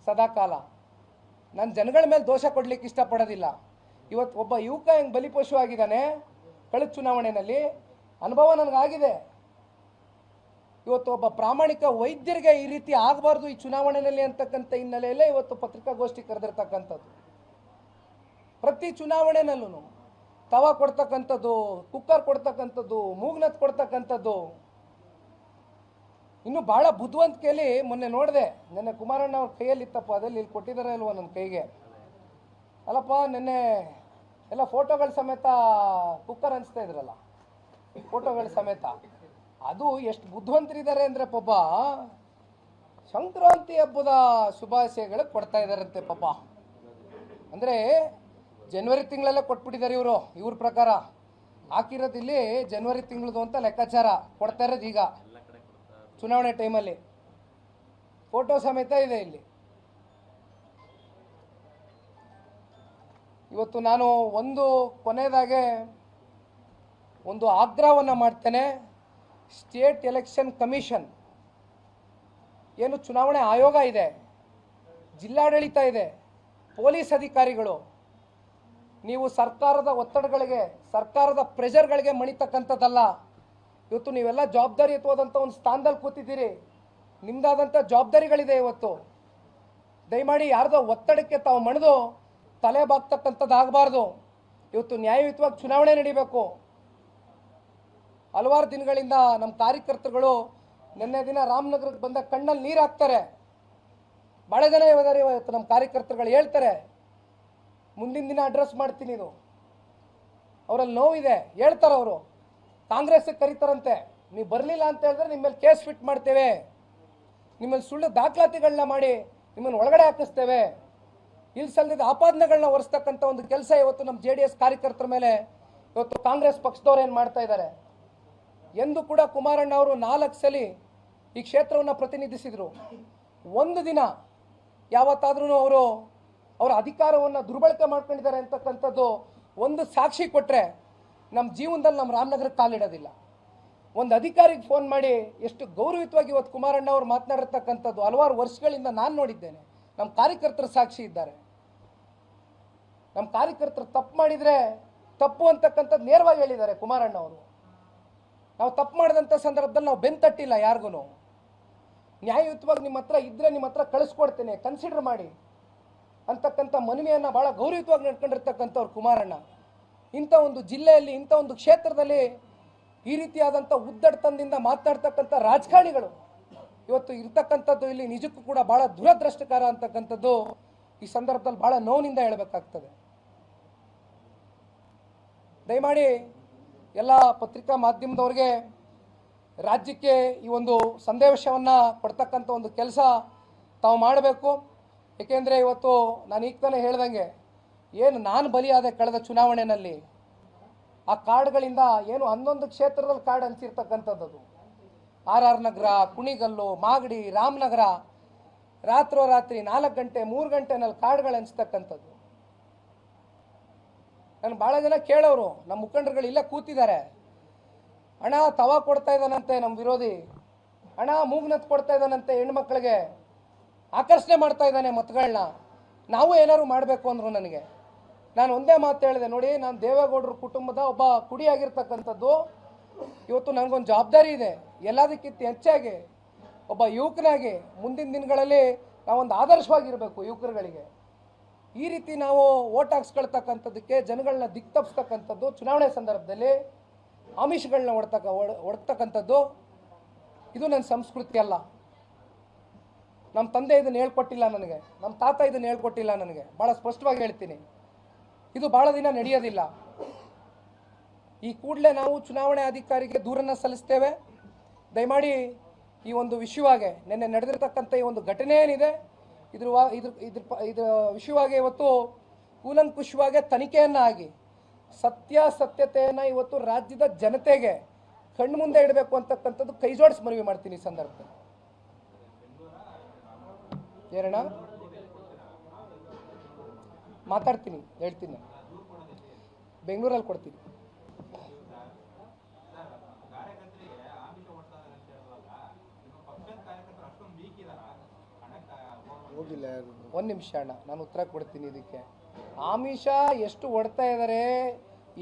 ಸದಾಕಾಲ. ನಾನು ಜನಗಳ ಮೇಲೆ ದೋಷ ಕೊಡ್ಲಿಕ್ಕೆ ಇಷ್ಟಪಡೋದಿಲ್ಲ. ಇವತ್ತು ಒಬ್ಬ ಯುವಕ ಹೆಂಗೆ ಬಲಿಪಶು ಆಗಿದ್ದಾನೆ, ಕಳೆದ ಚುನಾವಣೆಯಲ್ಲಿ ಅನುಭವ ನನಗಾಗಿದೆ. ಇವತ್ತು ಒಬ್ಬ ಪ್ರಾಮಾಣಿಕ ವೈದ್ಯರಿಗೆ ಈ ರೀತಿ ಆಗಬಾರ್ದು ಈ ಚುನಾವಣೆಯಲ್ಲಿ ಅಂತಕ್ಕಂಥ ಹಿನ್ನೆಲೆಯಲ್ಲೇ ಇವತ್ತು ಪತ್ರಿಕಾಗೋಷ್ಠಿ ಕರೆದಿರ್ತಕ್ಕಂಥದ್ದು. ಪ್ರತಿ ಚುನಾವಣೆನಲ್ಲೂ ತವಾ ಕೊಡ್ತಕ್ಕಂಥದ್ದು, ಕುಕ್ಕರ್ ಕೊಡ್ತಕ್ಕಂಥದ್ದು, ಮೂಗ್ನತ್ ಕೊಡ್ತಕ್ಕಂಥದ್ದು. ಇನ್ನು ಬಹಳ ಬುದ್ಧಿವಂತಿಕೆಯಲ್ಲಿ ಮೊನ್ನೆ ನೋಡಿದೆ, ನಿನ್ನೆ ಕುಮಾರಣ್ಣ ಅವ್ರ ಕೈಯಲ್ಲಿತ್ತಪ್ಪ, ಅದಲ್ಲಿ ಇಲ್ಲಿ ಕೊಟ್ಟಿದ್ದಾರೆ ಅಲ್ವ ನನ್ನ ಕೈಗೆ. ಅಲ್ಲಪ್ಪ, ನೆನ್ನೆ ಎಲ್ಲ ಫೋಟೋಗಳ ಸಮೇತ ಕುಕ್ಕರ್ ಅನಿಸ್ತಾ ಇದ್ರಲ್ಲ, ಫೋಟೋಗಳ ಸಮೇತ. ಅದು ಎಷ್ಟು ಬುದ್ಧಿವಂತರಿದ್ದಾರೆ ಅಂದರೆ ಪಾಪ, ಸಂಕ್ರಾಂತಿ ಹಬ್ಬದ ಶುಭಾಶಯಗಳು ಕೊಡ್ತಾ ಇದ್ದಾರಂತೆ ಪಾಪ. ಅಂದರೆ ಜನವರಿ ತಿಂಗಳಲ್ಲೇ ಕೊಟ್ಬಿಟ್ಟಿದ್ದಾರೆ ಇವರು, ಇವ್ರ ಪ್ರಕಾರ. ಹಾಕಿರೋದು ಇಲ್ಲಿ ಜನವರಿ ತಿಂಗಳದು ಅಂತ ಲೆಕ್ಕಾಚಾರ ಕೊಡ್ತಾ ಇರೋದು ಈಗ. ಚುನಾವಣೆ ಟೈಮಲ್ಲಿ. ಫೋಟೋ ಸಮೇತ ಇದೆ ಇಲ್ಲಿ. ಇವತ್ತು ನಾನು ಒಂದು ಕೊನೆಯದಾಗೆ ಒಂದು ಆಗ್ರಹವನ್ನು ಮಾಡ್ತೇನೆ. ಸ್ಟೇಟ್ ಎಲೆಕ್ಷನ್ ಕಮಿಷನ್ ಏನು ಚುನಾವಣೆ ಆಯೋಗ ಇದೆ, ಜಿಲ್ಲಾಡಳಿತ ಇದೆ, ಪೊಲೀಸ್ ಅಧಿಕಾರಿಗಳು ನೀವು ಸರ್ಕಾರದ ಒತ್ತಡಗಳಿಗೆ, ಸರ್ಕಾರದ ಪ್ರೆಷರ್ಗಳಿಗೆ ಮಣಿತಕ್ಕಂಥದ್ದಲ್ಲ. ಇವತ್ತು ನೀವೆಲ್ಲ ಜವಾಬ್ದಾರಿಯುತವಾದಂಥ ಒಂದು ಸ್ಥಾನದಲ್ಲಿ ಕೂತಿದ್ದೀರಿ. ನಿಮ್ಮದಾದಂಥ ಜವಾಬ್ದಾರಿಗಳಿದೆ ಇವತ್ತು. ದಯಮಾಡಿ ಯಾರ್ದೋ ಒತ್ತಡಕ್ಕೆ ತಾವು ಮಣಿದು ತಲೆ ಬಾಗ್ತಕ್ಕಂಥದ್ದು ಆಗಬಾರ್ದು ಇವತ್ತು ನ್ಯಾಯಯುತವಾಗಿ ಚುನಾವಣೆ ನಡೀಬೇಕು. ಹಲವಾರು ದಿನಗಳಿಂದ ನಮ್ಮ ಕಾರ್ಯಕರ್ತರುಗಳು ನಿನ್ನೆ ದಿನ ರಾಮನಗರಕ್ಕೆ ಬಂದ ಕಣ್ಣಲ್ಲಿ ನೀರು ಹಾಕ್ತಾರೆ. ಇದ್ದಾರೆ ಇವತ್ತು ನಮ್ಮ ಕಾರ್ಯಕರ್ತರುಗಳು ಹೇಳ್ತಾರೆ ಮುಂದಿನ ದಿನ ಅಡ್ರೆಸ್ ಮಾಡ್ತೀನಿ ಇದು ಅವರಲ್ಲಿ ನೋವಿದೆ, ಹೇಳ್ತಾರೆ ಅವರು. ಕಾಂಗ್ರೆಸ್ಗೆ ಕರೀತಾರಂತೆ, ನೀವು ಬರಲಿಲ್ಲ ಅಂತ ಹೇಳಿದ್ರೆ ನಿಮ್ಮ ಮೇಲೆ ಕೇಸ್ ಫಿಟ್ ಮಾಡ್ತೇವೆ. ನಿಮ್ಮಲ್ಲಿ ಸುಳ್ಳು ದಾಖಲಾತಿಗಳನ್ನ ಮಾಡಿ ನಿಮ್ಮನ್ನು ಒಳಗಡೆ ಹಾಕಿಸ್ತೇವೆ. ಇಲ್ಲಿ ಸಲ್ಲದ ಆಪಾದನೆಗಳನ್ನ ಹೊರಿಸ್ತಕ್ಕಂಥ ಒಂದು ಕೆಲಸ ಇವತ್ತು ನಮ್ಮ ಜೆ ಡಿ ಎಸ್ ಕಾರ್ಯಕರ್ತರ ಮೇಲೆ ಇವತ್ತು ಕಾಂಗ್ರೆಸ್ ಪಕ್ಷದವ್ರು ಏನು ಮಾಡ್ತಾ ಇದ್ದಾರೆ ಎಂದು ಕೂಡ ಕುಮಾರಣ್ಣ ಅವರು ನಾಲ್ಕು ಸಲ ಈ ಕ್ಷೇತ್ರವನ್ನು ಪ್ರತಿನಿಧಿಸಿದರು. ಒಂದು ದಿನ ಯಾವತ್ತಾದ್ರೂ ಅವರು ಅವರ ಅಧಿಕಾರವನ್ನು ದುರ್ಬಳಕೆ ಮಾಡ್ಕೊಂಡಿದ್ದಾರೆ ಅಂತಕ್ಕಂಥದ್ದು ಒಂದು ಸಾಕ್ಷಿ ಕೊಟ್ಟರೆ ನಮ್ಮ ಜೀವನದಲ್ಲಿ ನಮ್ಮ ರಾಮನಗರಕ್ಕೆ ಕಾಲಿಡೋದಿಲ್ಲ. ಒಂದು ಅಧಿಕಾರಿಗೆ ಫೋನ್ ಮಾಡಿ ಎಷ್ಟು ಗೌರವಿತವಾಗಿ ಇವತ್ತು ಕುಮಾರಣ್ಣ ಅವರು ಮಾತನಾಡಿರ್ತಕ್ಕಂಥದ್ದು ಹಲವಾರು ವರ್ಷಗಳಿಂದ ನಾನು ನೋಡಿದ್ದೇನೆ. ನಮ್ಮ ಕಾರ್ಯಕರ್ತರು ಸಾಕ್ಷಿ ಇದ್ದಾರೆ. ನಮ್ಮ ಕಾರ್ಯಕರ್ತರು ತಪ್ಪು ಮಾಡಿದರೆ ತಪ್ಪು ಅಂತಕ್ಕಂಥದ್ದು ನೇರವಾಗಿ ಹೇಳಿದ್ದಾರೆ ಕುಮಾರಣ್ಣ ಅವರು. ನಾವು ತಪ್ಪು ಮಾಡಿದಂಥ ಸಂದರ್ಭದಲ್ಲಿ ನಾವು ಬೆನ್ ತಟ್ಟಿಲ್ಲ ಯಾರಿಗೂ ನ್ಯಾಯಯುತವಾಗಿ ನಿಮ್ಮ ಹತ್ರ ಇದ್ರೆ ನಿಮ್ಮ ಹತ್ರ ಕಳಿಸ್ಕೊಡ್ತೇನೆ ಕನ್ಸಿಡರ್ ಮಾಡಿ. ಅಂತಕ್ಕಂಥ ಮನವಿಯನ್ನು ಭಾಳ ಗೌರವಯುತವಾಗಿ ನಡ್ಕೊಂಡಿರ್ತಕ್ಕಂಥವ್ರು ಕುಮಾರಣ್ಣ. ಇಂಥ ಒಂದು ಜಿಲ್ಲೆಯಲ್ಲಿ, ಇಂಥ ಒಂದು ಕ್ಷೇತ್ರದಲ್ಲಿ ಈ ರೀತಿಯಾದಂಥ ಉದ್ದಡತನದಿಂದ ಮಾತನಾಡ್ತಕ್ಕಂಥ ರಾಜಕಾರಣಿಗಳು ಇವತ್ತು ಇರ್ತಕ್ಕಂಥದ್ದು ಇಲ್ಲಿ ನಿಜಕ್ಕೂ ಕೂಡ ಭಾಳ ದುರದೃಷ್ಟಕರ ಅಂತಕ್ಕಂಥದ್ದು ಈ ಸಂದರ್ಭದಲ್ಲಿ ಭಾಳ ನೋವಿನಿಂದ ಹೇಳಬೇಕಾಗ್ತದೆ. ದಯಮಾಡಿ ಎಲ್ಲ ಪತ್ರಿಕಾ ಮಾಧ್ಯಮದವ್ರಿಗೆ ರಾಜ್ಯಕ್ಕೆ ಈ ಒಂದು ಸಂದೇಶವನ್ನು ಕೊಡ್ತಕ್ಕಂಥ ಒಂದು ಕೆಲಸ ತಾವು ಮಾಡಬೇಕು. ಏಕೆಂದರೆ ಇವತ್ತು ನಾನು ಈಗ ತಾನೇ ಹೇಳ್ದಂಗೆ, ಏನು ನಾನು ಬಲಿಯಾದೆ ಕಳೆದ ಚುನಾವಣೆಯಲ್ಲಿ ಆ ಕಾರ್ಡ್ಗಳಿಂದ ಏನು ಹನ್ನೊಂದು ಕ್ಷೇತ್ರದಲ್ಲಿ ಕಾರ್ಡ್ ಹಂಚಿರ್ತಕ್ಕಂಥದ್ದು ಆರ್ ಆರ್ ನಗರ, ಕುಣಿಗಲ್ಲು, ಮಾಗಡಿ, ರಾಮನಗರ, ರಾತ್ರೋರಾತ್ರಿ ನಾಲ್ಕು ಗಂಟೆ, ಮೂರು ಗಂಟೆನಲ್ಲಿ ಕಾರ್ಡ್ಗಳು ಹಂಚ್ತಕ್ಕಂಥದ್ದು ನಾನು ಭಾಳ ಜನ ಕೇಳೋರು, ನಮ್ಮ ಮುಖಂಡರುಗಳು ಇಲ್ಲ ಕೂತಿದ್ದಾರೆ. ಹಣ ತವ ಕೊಡ್ತಾ ಇದ್ದಾನಂತೆ ನಮ್ಮ ವಿರೋಧಿ. ಹಣ ಮೂಗ್ನತ್ ಕೊಡ್ತಾ ಇದ್ದಾನಂತೆ ಹೆಣ್ಮಕ್ಳಿಗೆ. ಆಕರ್ಷಣೆ ಮಾಡ್ತಾ ಇದ್ದಾನೆ ಮತಗಳನ್ನ ನಾವು ಏನಾದ್ರು ಮಾಡಬೇಕು ಅಂದರು ನನಗೆ. ನಾನು ಒಂದೇ ಮಾತು ಹೇಳಿದೆ, ನೋಡಿ, ನಾನು ದೇವೇಗೌಡರ ಕುಟುಂಬದ ಒಬ್ಬ ಕುಡಿಯಾಗಿರ್ತಕ್ಕಂಥದ್ದು. ಇವತ್ತು ನನಗೊಂದು ಜವಾಬ್ದಾರಿ ಇದೆ. ಎಲ್ಲದಕ್ಕಿಂತ ಹೆಚ್ಚಾಗಿ ಒಬ್ಬ ಯುವಕನಾಗಿ ಮುಂದಿನ ದಿನಗಳಲ್ಲಿ ನಾವೊಂದು ಆದರ್ಶವಾಗಿರಬೇಕು ಯುವಕರುಗಳಿಗೆ. ಈ ರೀತಿ ನಾವು ಓಟ್ ಹಾಕ್ಸ್ಕೊಳ್ತಕ್ಕಂಥದ್ದಕ್ಕೆ ಜನಗಳನ್ನ ದಿಕ್ ತಪ್ಪಿಸ್ತಕ್ಕಂಥದ್ದು ಚುನಾವಣೆ ಸಂದರ್ಭದಲ್ಲಿ ಆಮಿಷಗಳನ್ನ ಹೊಡ್ತಕ್ಕ ಹೊಡ್- ಹೊಡ್ತಕ್ಕಂಥದ್ದು ಇದು ನನ್ನ ಸಂಸ್ಕೃತಿ ಅಲ್ಲ. ನಮ್ಮ ತಂದೆ ಇದನ್ನು ಹೇಳ್ಕೊಟ್ಟಿಲ್ಲ ನನಗೆ. ನಮ್ಮ ತಾತ ಇದನ್ನು ಹೇಳ್ಕೊಟ್ಟಿಲ್ಲ ನನಗೆ. ಭಾಳ ಸ್ಪಷ್ಟವಾಗಿ ಹೇಳ್ತೀನಿ. ಇದು ಭಾಳ ದಿನ ನಡೆಯೋದಿಲ್ಲ. ಈ ಕೂಡಲೇ ನಾವು ಚುನಾವಣೆ ಅಧಿಕಾರಿಗೆ ದೂರನ್ನು ಸಲ್ಲಿಸ್ತೇವೆ. ದಯಮಾಡಿ ಈ ಒಂದು ವಿಷಯವಾಗಿ ನಿನ್ನೆ ನಡೆದಿರ್ತಕ್ಕಂಥ ಈ ಒಂದು ಘಟನೆ ಏನಿದೆ, ಇದ್ರ ಇದ್ರ ಇದ್ರ ಇದ್ರ ವಿಷಯವಾಗಿ ಇವತ್ತು ಕೂಲಂಕುಷವಾಗಿ ತನಿಖೆಯನ್ನು ಆಗಿ, ಸತ್ಯಾಸತ್ಯತೆಯನ್ನು ಇವತ್ತು ರಾಜ್ಯದ ಜನತೆಗೆ ಕಣ್ಣು ಮುಂದೆ ಇಡಬೇಕು ಅಂತಕ್ಕಂಥದ್ದು ಕೈ ಜೋಡಿಸಿ ಮನವಿ ಮಾಡ್ತೀನಿ ಈ ಸಂದರ್ಭದಲ್ಲಿ. ಏನಣ್ಣ ಮಾತಾಡ್ತೀನಿ ಹೇಳ್ತೀನಿ. ಬೆಂಗಳೂರಲ್ಲಿ ಕೊಡ್ತೀನಿ. ಹೋಗಿಲ್ಲ ಒಂದು ನಿಮಿಷ ಅಣ್ಣ ನಾನು ಉತ್ತರ ಕೊಡ್ತೀನಿ ಇದಕ್ಕೆ. ಆಮಿಷ ಎಷ್ಟು ಹೊಡ್ತಾ ಇದ್ದಾರೆ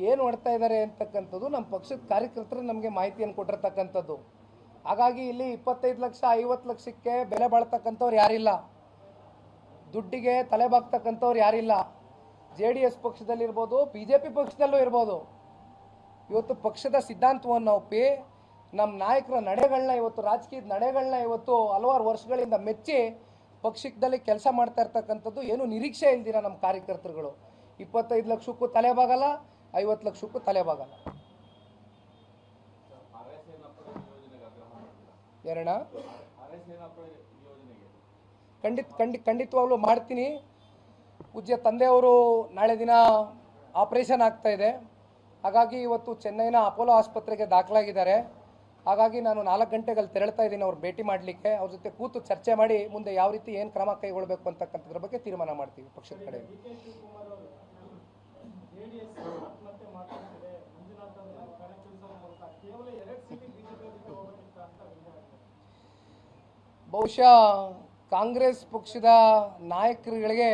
ಏನು ಹೊಡ್ತಾ ಇದ್ದಾರೆ ಅಂತಕ್ಕಂಥದ್ದು ನಮ್ಮ ಪಕ್ಷದ ಕಾರ್ಯಕರ್ತರು ನಮಗೆ ಮಾಹಿತಿಯನ್ನು ಕೊಟ್ಟಿರ್ತಕ್ಕಂಥದ್ದು. ಹಾಗಾಗಿ ಇಲ್ಲಿ ಇಪ್ಪತ್ತೈದು ಲಕ್ಷ ಐವತ್ತು ಲಕ್ಷಕ್ಕೆ ಬೆಲೆ ಬಾಳ್ತಕ್ಕಂಥವ್ರು ಯಾರಿಲ್ಲ. ದುಡ್ಡಿಗೆ ತಲೆ ಬಾಗ್ತಕ್ಕಂಥವ್ರು ಯಾರಿಲ್ಲ. ಜೆ ಡಿ ಎಸ್ ಪಕ್ಷದಲ್ಲಿರ್ಬೋದು ಬಿ ಜೆ ಪಿ ಪಕ್ಷದಲ್ಲೂ ಇರ್ಬೋದು. ಇವತ್ತು ಪಕ್ಷದ ಸಿದ್ಧಾಂತವನ್ನು ಒಪ್ಪಿ ನಮ್ಮ ನಾಯಕರ ನಡೆಗಳನ್ನ ಇವತ್ತು ರಾಜಕೀಯದ ನಡೆಗಳನ್ನ ಇವತ್ತು ಹಲವಾರು ವರ್ಷಗಳಿಂದ ಮೆಚ್ಚಿ ಪಕ್ಷದಲ್ಲಿ ಕೆಲಸ ಮಾಡ್ತಾ ಇರ್ತಕ್ಕಂಥದ್ದು ಏನು ನಿರೀಕ್ಷೆ ಇಲ್ದಿರ ನಮ್ಮ ಕಾರ್ಯಕರ್ತರುಗಳು. ಇಪ್ಪತ್ತೈದು ಲಕ್ಷಕ್ಕೂ ತಲೆ ಬಾಗಲ್ಲ ಐವತ್ತು ಲಕ್ಷಕ್ಕೂ ತಲೆ ಬಾಗಲ್ಲ. ಎರಡ ಖಂಡಿತ ಖಂಡಿ, ಖಂಡಿತವಾಗ್ಲೂ ಮಾಡ್ತೀನಿ. ಪೂಜ್ಯ ತಂದೆಯವರು ನಾಳೆ ದಿನ ಆಪರೇಷನ್ ಆಗ್ತಾ ಇದೆ. ಹಾಗಾಗಿ ಇವತ್ತು ಚೆನ್ನೈನ ಅಪೋಲೋ ಆಸ್ಪತ್ರೆಗೆ ದಾಖಲಾಗಿದ್ದಾರೆ. ಹಾಗಾಗಿ ನಾನು ನಾಲ್ಕು ಗಂಟೆಗೆ ಅಲ್ಲಿ ತೆರಳ್ತಾ ಇದ್ದೀನಿ ಅವ್ರು ಭೇಟಿ ಮಾಡಲಿಕ್ಕೆ. ಅವ್ರ ಜೊತೆ ಕೂತು ಚರ್ಚೆ ಮಾಡಿ ಮುಂದೆ ಯಾವ ರೀತಿ ಏನು ಕ್ರಮ ಕೈಗೊಳ್ಳಬೇಕು ಅಂತಕ್ಕಂಥದ್ರ ಬಗ್ಗೆ ತೀರ್ಮಾನ ಮಾಡ್ತೀವಿ ಪಕ್ಷದ ಕಡೆ. ಬಹುಶಃ ಕಾಂಗ್ರೆಸ್ ಪಕ್ಷದ ನಾಯಕರುಗಳಿಗೆ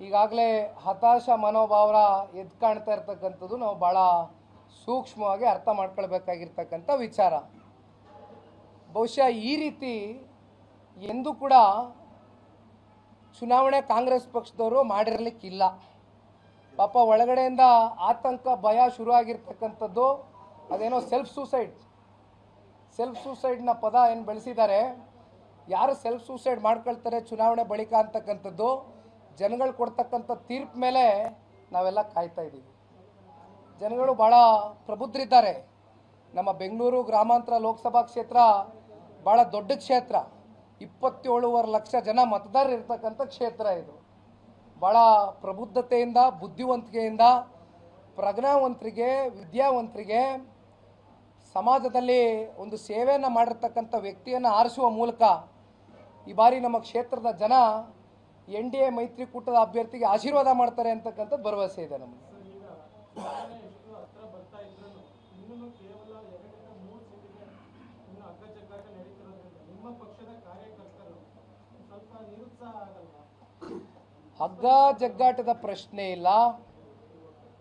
ಈಗಾಗಲೇ ಹತಾಶ ಮನೋಭಾವ ಎದ್ದು ಕಾಣ್ತಾ ಇರ್ತಕ್ಕಂಥದ್ದು ನಾವು ಭಾಳ ಸೂಕ್ಷ್ಮವಾಗಿ ಅರ್ಥ ಮಾಡ್ಕೊಳ್ಬೇಕಾಗಿರ್ತಕ್ಕಂಥ ವಿಚಾರ. ಬಹುಶಃ ಈ ರೀತಿ ಎಂದೂ ಕೂಡ ಚುನಾವಣೆ ಕಾಂಗ್ರೆಸ್ ಪಕ್ಷದವರು ಮಾಡಿರಲಿಕ್ಕಿಲ್ಲ. ಪಾಪ ಒಳಗಡೆಯಿಂದ ಆತಂಕ, ಭಯ ಶುರು ಆಗಿರ್ತಕ್ಕಂಥದ್ದು ಅದೇನೋ ಸೆಲ್ಫ್ ಸೂಸೈಡ್ ಸೆಲ್ಫ್ ಸೂಸೈಡ್ನ ಪದ ಏನು ಬೆಳೆಸಿದ್ದಾರೆ? ಯಾರು ಸೆಲ್ಫ್ ಸೂಸೈಡ್ ಮಾಡ್ಕೊಳ್ತಾರೆ ಚುನಾವಣೆ ಬಳಿಕ ಅಂತಕ್ಕಂಥದ್ದು, ಜನಗಳು ಕೊಡ್ತಕ್ಕಂಥ ತೀರ್ಪು ಮೇಲೆ ನಾವೆಲ್ಲ ಕಾಯ್ತಾ ಇದ್ದೀವಿ ಜನಗಳು ಭಾಳ ಪ್ರಬುದ್ಧರಿದ್ದಾರೆ. ನಮ್ಮ ಬೆಂಗಳೂರು ಗ್ರಾಮಾಂತರ ಲೋಕಸಭಾ ಕ್ಷೇತ್ರ ಭಾಳ ದೊಡ್ಡ ಕ್ಷೇತ್ರ. ಇಪ್ಪತ್ತೇಳುವರೆ ಲಕ್ಷ ಜನ ಮತದಾರರು ಇರ್ತಕ್ಕಂಥ ಕ್ಷೇತ್ರ ಇದು. ಭಾಳ ಪ್ರಬುದ್ಧತೆಯಿಂದ, ಬುದ್ಧಿವಂತಿಕೆಯಿಂದ, ಪ್ರಜ್ಞಾವಂತರಿಗೆ, ವಿದ್ಯಾವಂತರಿಗೆ, ಸಮಾಜದಲ್ಲಿ ಒಂದು ಸೇವೆಯನ್ನು ಮಾಡಿರ್ತಕ್ಕಂಥ ವ್ಯಕ್ತಿಯನ್ನು ಆರಿಸುವ ಮೂಲಕ ಈ ಬಾರಿ ನಮ್ಮ ಕ್ಷೇತ್ರದ ಜನ ಎನ್ ಡಿ ಎ ಮೈತ್ರಿಕೂಟದ ಅಭ್ಯರ್ಥಿಗೆ ಆಶೀರ್ವಾದ ಮಾಡ್ತಾರೆ ಅಂತಕ್ಕಂಥದ್ದು ಭರವಸೆ ಇದೆ ನಮಗೆ. ಹಗ್ಗ ಜಗ್ಗಾಟದ ಪ್ರಶ್ನೆ ಇಲ್ಲ.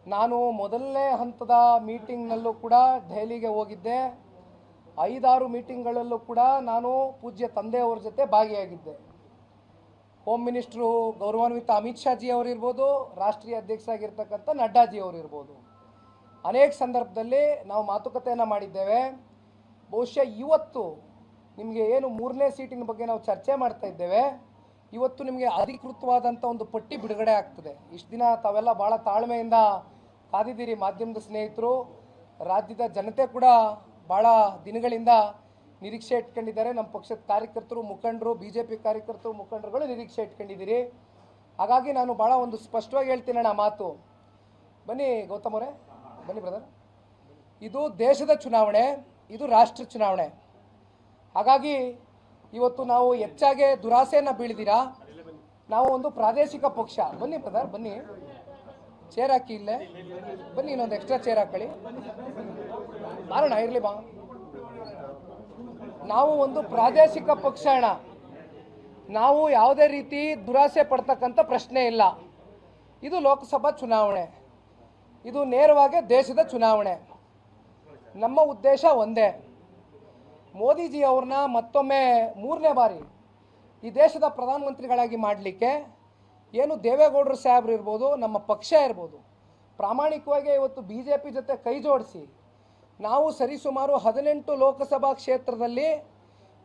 ನಾನು ಮೊದಲನೇ ಹಂತದ ಮೀಟಿಂಗ್ನಲ್ಲೂ ಕೂಡ ದೆಹಲಿಗೆ ಹೋಗಿದ್ದೆ. ಐದಾರು ಮೀಟಿಂಗ್ಗಳಲ್ಲೂ ಕೂಡ ನಾನು ಪೂಜ್ಯ ತಂದೆಯವ್ರ ಜೊತೆ ಭಾಗಿಯಾಗಿದ್ದೆ. ಹೋಮ್ ಮಿನಿಸ್ಟ್ರು ಗೌರವಾನ್ವಿತ ಅಮಿತ್ ಶಾಜಿ ಅವರಿರ್ಬೋದು ರಾಷ್ಟ್ರೀಯ ಅಧ್ಯಕ್ಷರಾಗಿರ್ತಕ್ಕಂಥ ನಡ್ಡಾಜಿ ಅವರಿರ್ಬೋದು ಅನೇಕ ಸಂದರ್ಭದಲ್ಲಿ ನಾವು ಮಾತುಕತೆಯನ್ನು ಮಾಡಿದ್ದೇವೆ. ಬಹುಶಃ ಇವತ್ತು ನಿಮಗೆ ಏನು ಮೂರನೇ ಸೀಟಿನ ಬಗ್ಗೆ ನಾವು ಚರ್ಚೆ ಮಾಡ್ತಾ ಇದ್ದೇವೆ. ಇವತ್ತು ನಿಮಗೆ ಅಧಿಕೃತವಾದಂಥ ಒಂದು ಪಟ್ಟಿ ಬಿಡುಗಡೆ ಆಗ್ತದೆ. ಇಷ್ಟು ದಿನ ತಾವೆಲ್ಲ ಭಾಳ ತಾಳ್ಮೆಯಿಂದ ಕಾದಿದ್ದೀರಿ ಮಾಧ್ಯಮದ ಸ್ನೇಹಿತರು. ರಾಜ್ಯದ ಜನತೆ ಕೂಡ ಭಾಳ ದಿನಗಳಿಂದ ನಿರೀಕ್ಷೆ ಇಟ್ಕೊಂಡಿದ್ದಾರೆ. ನಮ್ಮ ಪಕ್ಷದ ಕಾರ್ಯಕರ್ತರು, ಮುಖಂಡರು ಬಿ ಜೆ ಪಿ ಕಾರ್ಯಕರ್ತರು, ಮುಖಂಡರುಗಳು ನಿರೀಕ್ಷೆ ಇಟ್ಕೊಂಡಿದ್ದೀರಿ. ಹಾಗಾಗಿ ನಾನು ಭಾಳ ಒಂದು ಸ್ಪಷ್ಟವಾಗಿ ಹೇಳ್ತೀನಿ ಅಣ್ಣ ಮಾತು. ಬನ್ನಿ ಗೌತಮ್ ಅವರೇ, ಬನ್ನಿ ಬ್ರದರ್ ಇದು ದೇಶದ ಚುನಾವಣೆ, ಇದು ರಾಷ್ಟ್ರ ಚುನಾವಣೆ. ಹಾಗಾಗಿ ಇವತ್ತು ನಾವು ಹೆಚ್ಚಾಗಿ ದುರಾಸೆಯನ್ನು ಬೀಳಿದ್ದೀರಾ? ನಾವು ಒಂದು ಪ್ರಾದೇಶಿಕ ಪಕ್ಷ. ಬನ್ನಿ ಬ್ರದರ್ ಬನ್ನಿ. ಚೇರ್ ಹಾಕಿ ಇಲ್ಲೇ. ಬನ್ನಿ ಇನ್ನೊಂದು ಎಕ್ಸ್ಟ್ರಾ ಚೇರ್ ಹಾಕೊಳ್ಳಿ. ಬಾರೋಣ ಇರಲಿ ಬಾ. ನಾವು ಒಂದು ಪ್ರಾದೇಶಿಕ ಪಕ್ಷ ಅಣ್ಣ. ನಾವು ಯಾವುದೇ ರೀತಿ ದುರಾಸೆ ಪಡ್ತಕ್ಕಂಥ ಪ್ರಶ್ನೆ ಇಲ್ಲ. ಇದು ಲೋಕಸಭಾ ಚುನಾವಣೆ. ಇದು ನೇರವಾಗಿ ದೇಶದ ಚುನಾವಣೆ. ನಮ್ಮ ಉದ್ದೇಶ ಒಂದೇ. ಮೋದಿಜಿ ಅವ್ರನ್ನ ಮತ್ತೊಮ್ಮೆ ಮೂರನೇ ಬಾರಿ ಈ ದೇಶದ ಪ್ರಧಾನಮಂತ್ರಿಗಳಾಗಿ ಮಾಡಲಿಕ್ಕೆ ಏನು ದೇವೇಗೌಡರು ಸಾಹೇಬ್ರು ಇರ್ಬೋದು, ನಮ್ಮ ಪಕ್ಷ ಇರ್ಬೋದು, ಪ್ರಾಮಾಣಿಕವಾಗಿ ಇವತ್ತು ಬಿ ಜೆ ಪಿ ಜೊತೆ ಕೈ ಜೋಡಿಸಿ ನಾವು ಸರಿಸುಮಾರು ಹದಿನೆಂಟು ಲೋಕಸಭಾ ಕ್ಷೇತ್ರದಲ್ಲಿ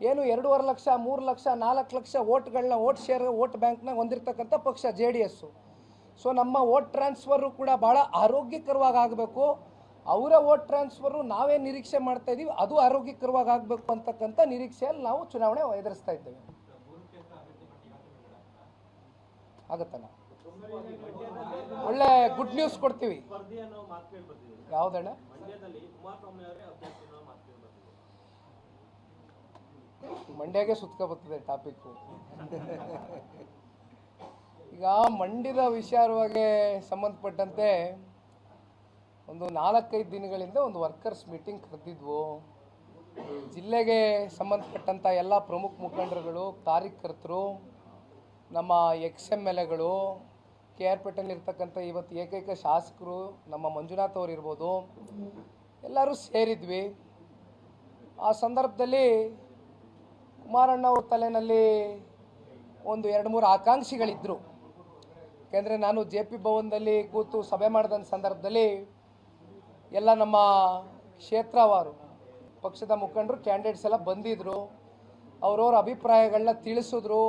ಏನು ಎರಡೂವರೆ ಲಕ್ಷ, ಮೂರು ಲಕ್ಷ, ನಾಲ್ಕು ಲಕ್ಷ ಓಟ್ಗಳನ್ನ ಓಟ್ ಶೇರ್ ಓಟ್ ಬ್ಯಾಂಕ್ನ ಹೊಂದಿರತಕ್ಕಂಥ ಪಕ್ಷ ಜೆ ಡಿ ಎಸ್ಸು ಸೊ ನಮ್ಮ ಓಟ್ ಟ್ರಾನ್ಸ್ಫರು ಕೂಡ ಭಾಳ ಆರೋಗ್ಯಕರವಾಗಿ ಆಗಬೇಕು ಅವರ ಓಟ್ ಟ್ರಾನ್ಸ್ಫರು ನಾವೇ ನಿರೀಕ್ಷೆ ಮಾಡ್ತಾ ಇದ್ದೀವಿ ಅದು ಆರೋಗ್ಯಕರವಾಗಿ ಆಗಬೇಕು ಅಂತಕ್ಕಂಥ ನಿರೀಕ್ಷೆಯಲ್ಲಿ ನಾವು ಚುನಾವಣೆ ಎದುರಿಸ್ತಾ ಇದ್ದೇವೆ. ಆಗುತ್ತಲ್ಲ? ಒಳ್ಳೆ ಗುಡ್ ನ್ಯೂಸ್ ಕೊಡ್ತೀವಿ. ಯಾವ್ದಣ್ಣ? ಮಂಡ್ಯಗೆ ಸುತ್ತಕ ಬರ್ತದೆ ಟಾಪಿಕ್ಕು ಈಗ ಮಂಡ್ಯದ ವಿಚಾರವಾಗಿ ಸಂಬಂಧಪಟ್ಟಂತೆ ಒಂದು ನಾಲ್ಕೈದು ದಿನಗಳಿಂದ ಒಂದು ವರ್ಕರ್ಸ್ ಮೀಟಿಂಗ್ ಕರೆದಿದ್ವು. ಜಿಲ್ಲೆಗೆ ಸಂಬಂಧಪಟ್ಟಂಥ ಎಲ್ಲ ಪ್ರಮುಖ ಮುಖಂಡರುಗಳು, ಕಾರ್ಯಕರ್ತರು, ನಮ್ಮ ಎಕ್ಸ್ ಎಂ ಎಲ್ ಎಗಳು ಕೆ ಆರ್ ಪೇಟೆಯಲ್ಲಿರ್ತಕ್ಕಂಥ ಇವತ್ತು ಏಕೈಕ ಶಾಸಕರು ನಮ್ಮ ಮಂಜುನಾಥ್ ಅವರು ಇರ್ಬೋದು ಎಲ್ಲರೂ ಸೇರಿದ್ವಿ. ಆ ಸಂದರ್ಭದಲ್ಲಿ ಕುಮಾರಣ್ಣ ಅವ್ರ ತಲೆನಲ್ಲಿ ಒಂದು ಎರಡು ಮೂರು ಆಕಾಂಕ್ಷಿಗಳಿದ್ದರು ಯಾಕೆಂದರೆ ನಾನು ಜೆ ಪಿ ಭವನದಲ್ಲಿ ಕೂತು ಸಭೆ ಮಾಡಿದಂಥ ಸಂದರ್ಭದಲ್ಲಿ ಎಲ್ಲ ನಮ್ಮ ಕ್ಷೇತ್ರವಾರು, ಪಕ್ಷದ ಮುಖಂಡರು ಕ್ಯಾಂಡಿಡೇಟ್ಸ್ ಎಲ್ಲ ಬಂದಿದ್ದರು ಅವ್ರವ್ರ ಅಭಿಪ್ರಾಯಗಳನ್ನ ತಿಳಿಸಿದ್ರು.